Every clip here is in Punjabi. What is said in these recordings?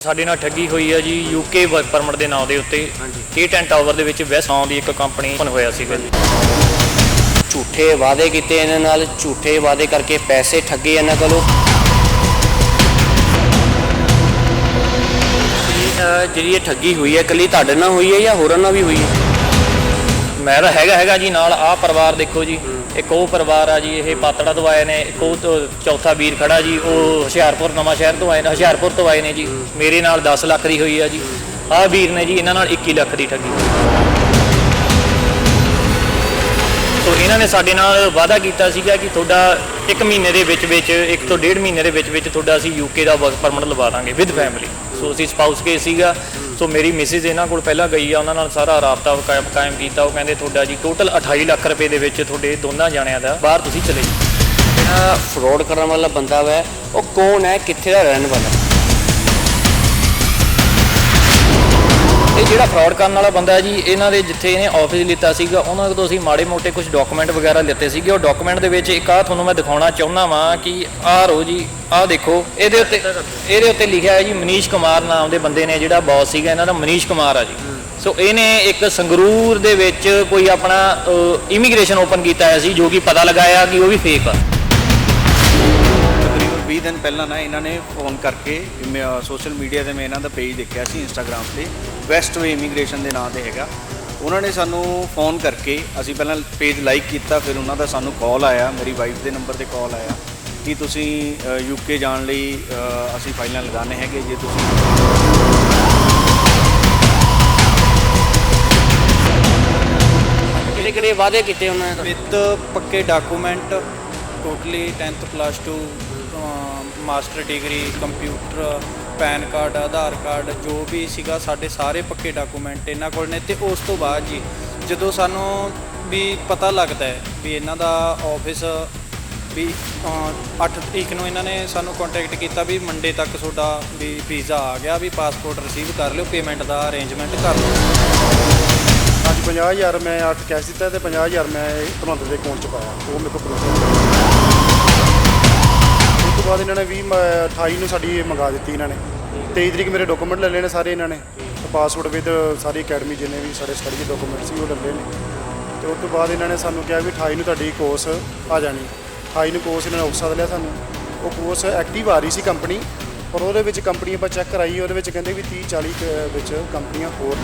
ਸਾਡੇ ਨਾਲ ਠੱਗੀ ਹੋਈ ਹੈ ਜੀ ਯੂਕੇ ਵਰਕ ਪਰਮਿਟ ਦੇ ਨਾਮ ਦੇ ਉੱਤੇ। ਕੇ 10 ਟਾਵਰ ਦੇ ਵਿੱਚ ਨਾਮ ਦੀ ਇੱਕ ਕੰਪਨੀ ਓਪਨ ਹੋਇਆ ਸੀਗਾ ਜੀ। ਝੂਠੇ ਵਾਅਦੇ ਕੀਤੇ ਇਹਨਾਂ ਨਾਲ ਝੂਠੇ ਵਾਅਦੇ ਕਰਕੇ ਪੈਸੇ ਠੱਗੇ ਇਹਨਾਂ ਕੋਲੋਂ। ਜਿਹੜੀ ਇਹ ਠੱਗੀ ਹੋਈ ਹੈ ਇਕੱਲੀ ਤੁਹਾਡੇ ਨਾਲ ਹੋਈ ਹੈ ਜਾਂ ਹੋਰਾਂ ਨਾਲ ਵੀ ਹੋਈ ਹੈ ਮੈਂ ਤਾਂ ਹੈਗਾ ਹੈਗਾ ਜੀ ਨਾਲ ਆਹ ਪਰਿਵਾਰ ਦੇਖੋ ਜੀ। ਇੱਕ ਉਹ ਪਰਿਵਾਰ ਆ ਜੀ, ਇਹ ਪਾਤੜਾ ਤੋਂ ਆਏ ਨੇ, ਇੱਕ ਉਹ ਤੋਂ ਚੌਥਾ ਵੀਰ ਖੜਾ ਜੀ, ਉਹ ਹੁਸ਼ਿਆਰਪੁਰ, ਨਵਾਂ ਸ਼ਹਿਰ ਤੋਂ ਆਏ ਨੇ, ਹੁਸ਼ਿਆਰਪੁਰ ਤੋਂ ਆਏ ਨੇ ਜੀ। ਮੇਰੇ ਨਾਲ 10 ਲੱਖ ਦੀ ਹੋਈ ਆ ਜੀ। ਆਹ ਵੀਰ ਨੇ ਜੀ, ਇਹਨਾਂ ਨਾਲ 21 ਲੱਖ ਦੀ ਠੱਗੀ। ਸੋ ਇਹਨਾਂ ਨੇ ਸਾਡੇ ਨਾਲ ਵਾਅਦਾ ਕੀਤਾ ਸੀਗਾ ਕਿ ਤੁਹਾਡਾ 1 ਮਹੀਨੇ ਦੇ ਵਿੱਚ ਵਿੱਚ 1 ਤੋਂ 1.5 ਮਹੀਨੇ ਦੇ ਵਿੱਚ ਵਿੱਚ ਤੁਹਾਡਾ ਅਸੀਂ ਯੂਕੇ ਦਾ ਵਰਕ ਪਰਮਿਟ ਲਵਾ ਦਾਂਗੇ ਵਿਦ ਫੈਮਿਲੀ ਸੋ ਅਸੀਂ ਸਪਾਊਸ ਕੇਸ ਸੀਗਾ। ਸੋ ਮੇਰੀ ਮਿਸਿਸ ਇਹਨਾਂ ਕੋਲ ਪਹਿਲਾਂ ਗਈ ਆ, ਉਹਨਾਂ ਨਾਲ ਸਾਰਾ ਰਾਬਤਾ ਕਾਇਮ ਕਾਇਮ ਕੀਤਾ। ਉਹ ਕਹਿੰਦੇ, ਤੁਹਾਡਾ ਜੀ ਟੋਟਲ 28 ਲੱਖ ਰੁਪਏ ਦੇ ਵਿੱਚ ਤੁਹਾਡੇ ਦੋਨਾਂ ਜਾਣਿਆਂ ਦਾ ਬਾਹਰ ਤੁਸੀਂ ਚਲੇ ਜਾਓ। ਜਿਹੜਾ ਫਰਾਡ ਕਰਨ ਵਾਲਾ ਬੰਦਾ ਵਾ, ਉਹ ਕੌਣ ਹੈ? ਕਿੱਥੇ ਦਾ ਰਹਿਣ ਵਾਲਾ? ਇਹ ਜਿਹੜਾ ਫਰਾਡ ਕਰਨ ਵਾਲਾ ਬੰਦਾ ਹੈ ਜੀ ਇਹਨਾਂ ਦੇ ਜਿੱਥੇ ਇਹਨੇ ਆਫਿਸ ਲਿੱਤਾ ਸੀਗਾ ਉਹਨਾਂ ਤੋਂ ਅਸੀਂ ਮਾੜੇ ਮੋਟੇ ਕੁਝ ਡਾਕੂਮੈਂਟ ਵਗੈਰਾ ਲਿੱਤੇ ਸੀਗੇ। ਉਹ ਡਾਕੂਮੈਂਟ ਦੇ ਵਿੱਚ ਇੱਕ ਆ ਤੁਹਾਨੂੰ ਮੈਂ ਦਿਖਾਉਣਾ ਚਾਹੁੰਦਾ ਵਾਂ ਕਿ ਆਹ ਰੋ ਜੀ ਆਹ ਦੇਖੋ ਇਹਦੇ ਉੱਤੇ ਇਹਦੇ ਉੱਤੇ ਲਿਖਿਆ ਹੈ ਜੀ ਮਨੀਸ਼ ਕੁਮਾਰ ਨਾਮ ਦੇ ਬੰਦੇ ਨੇ ਜਿਹੜਾ ਬੌਸ ਸੀਗਾ ਇਹਨਾਂ ਦਾ ਮਨੀਸ਼ ਕੁਮਾਰ ਆ ਜੀ। ਸੋ ਇਹਨੇ ਇੱਕ ਸੰਗਰੂਰ ਦੇ ਵਿੱਚ ਕੋਈ ਆਪਣਾ ਇਮੀਗ੍ਰੇਸ਼ਨ ਓਪਨ ਕੀਤਾ ਹੋਇਆ ਸੀ ਜੋ ਕਿ ਪਤਾ ਲਗਾਇਆ ਕਿ ਉਹ ਵੀ ਫੇਕ ਆ। ਤਕਰੀਬਨ 20 ਦਿਨ ਪਹਿਲਾਂ ਨਾ ਇਹਨਾਂ ਨੇ ਫੋਨ ਕਰਕੇ ਸੋਸ਼ਲ ਮੀਡੀਆ ਤੇ ਮੈਂ ਇਹਨਾਂ ਦਾ ਪੇਜ ਦੇਖਿਆ ਸੀ ਇੰਸਟਾਗ੍ਰam ਤੇ। ਵੈਸਟ ਵੇ ਇਮੀਗ੍ਰੇਸ਼ਨ ਦੇ ਨਾਂ ਤੇ ਹੈਗਾ। ਉਹਨਾਂ ਨੇ ਸਾਨੂੰ ਫੋਨ ਕਰਕੇ ਅਸੀਂ ਪਹਿਲਾਂ ਪੇਜ ਲਾਈਕ ਕੀਤਾ ਫਿਰ ਉਹਨਾਂ ਦਾ ਸਾਨੂੰ ਕਾਲ ਆਇਆ ਮੇਰੀ ਵਾਈਫ ਦੇ ਨੰਬਰ ਤੇ ਕਾਲ ਆਇਆ ਕਿ ਤੁਸੀਂ ਯੂਕੇ ਜਾਣ ਲਈ ਅਸੀਂ ਫਾਈਲਾਂ ਲਗਾਣੇ ਹੈਗੇ ਜੇ ਤੁਸੀਂ ਕਿਹੜੇ ਕਿਹੜੇ ਵਾਅਦੇ ਕੀਤੇ ਉਹਨਾਂ ਨੇ? ਵਿਦ ਪੱਕੇ document totally 10th plus 2 master degree computer PAN card, Aadhaar card, ਜੋ ਵੀ ਸੀਗਾ ਸਾਡੇ ਸਾਰੇ ਪੱਕੇ ਡਾਕੂਮੈਂਟ ਇਹਨਾਂ ਕੋਲ ਨੇ ਤੇ ਉਸ ਤੋਂ ਬਾਅਦ ਜੀ ਜਦੋਂ ਸਾਨੂੰ ਵੀ ਪਤਾ ਲੱਗਦਾ ਹੈ ਵੀ ਇਹਨਾਂ ਦਾ ਆਫਿਸ ਵੀ 8 ਤਰੀਕ ਨੂੰ ਇਹਨਾਂ ਨੇ ਸਾਨੂੰ ਕੰਟੈਕਟ ਕੀਤਾ ਵੀ ਮੰਡੇ ਤੱਕ ਤੁਹਾਡਾ ਵੀ ਵੀਜ਼ਾ ਆ ਗਿਆ, ਵੀ ਪਾਸਪੋਰਟ ਰਿਸੀਵ ਕਰ ਲਿਓ ਪੇਮੈਂਟ ਦਾ ਅਰੇਂਜਮੈਂਟ ਕਰ ਲਓ। ਅੱਜ 50000 ਮੈਂ 8 ਕੈਸ਼ ਦਿੱਤਾ ਤੇ 50000 ਮੈਂ ਧਰਮੰਦਰ ਦੇ ਅਕਾਊਂਟ ਚ ਪਾਇਆ, ਉਹ ਮੇਰੇ ਕੋਲ ਪ੍ਰੂਫ ਉਸ ਤੋਂ ਬਾਅਦ ਇਹਨਾਂ ਨੇ 20 ਮ- 28 ਨੂੰ ਸਾਡੀ ਇਹ ਮੰਗਾ ਦਿੱਤੀ ਇਹਨਾਂ ਨੇ। 23 ਤਰੀਕ ਮੇਰੇ ਡਾਕੂਮੈਂਟ ਲੈ ਲਏ ਨੇ ਸਾਰੇ ਇਹਨਾਂ ਨੇ। ਪਾਸਪੋਰਟ ਵਿਦ ਸਾਰੀ ਅਕੈਡਮੀ ਜਿੰਨੇ ਵੀ ਸਾਡੇ ਸਟੱਡੀ ਦੇ ਡਾਕੂਮੈਂਟ ਸੀ ਉਹ ਲੈ ਲਏ ਨੇ। ਤੇ ਉਸ ਤੋਂ ਬਾਅਦ ਇਹਨਾਂ ਨੇ ਸਾਨੂੰ ਕਿਹਾ ਵੀ 28 ਨੂੰ ਤੁਹਾਡੀ ਕੋਰਸ ਆ ਜਾਣੀ। 28 ਨੂੰ ਕੋਰਸ ਇਹਨਾਂ ਨੇ ਉਕਸਾ ਲਿਆ ਸਾਨੂੰ। ਉਹ ਕੋਰਸ ਐਕਟਿਵ ਆ ਰਹੀ ਸੀ ਕੰਪਨੀ ਪਰ ਉਹਦੇ ਵਿੱਚ ਕੰਪਨੀ ਆਪਾਂ ਚੈੱਕ ਕਰਾਈ, ਉਹਦੇ ਵਿੱਚ ਕਹਿੰਦੇ ਵੀ 30 40 ਵਿੱਚ ਕੰਪਨੀਆਂ ਹੋਰ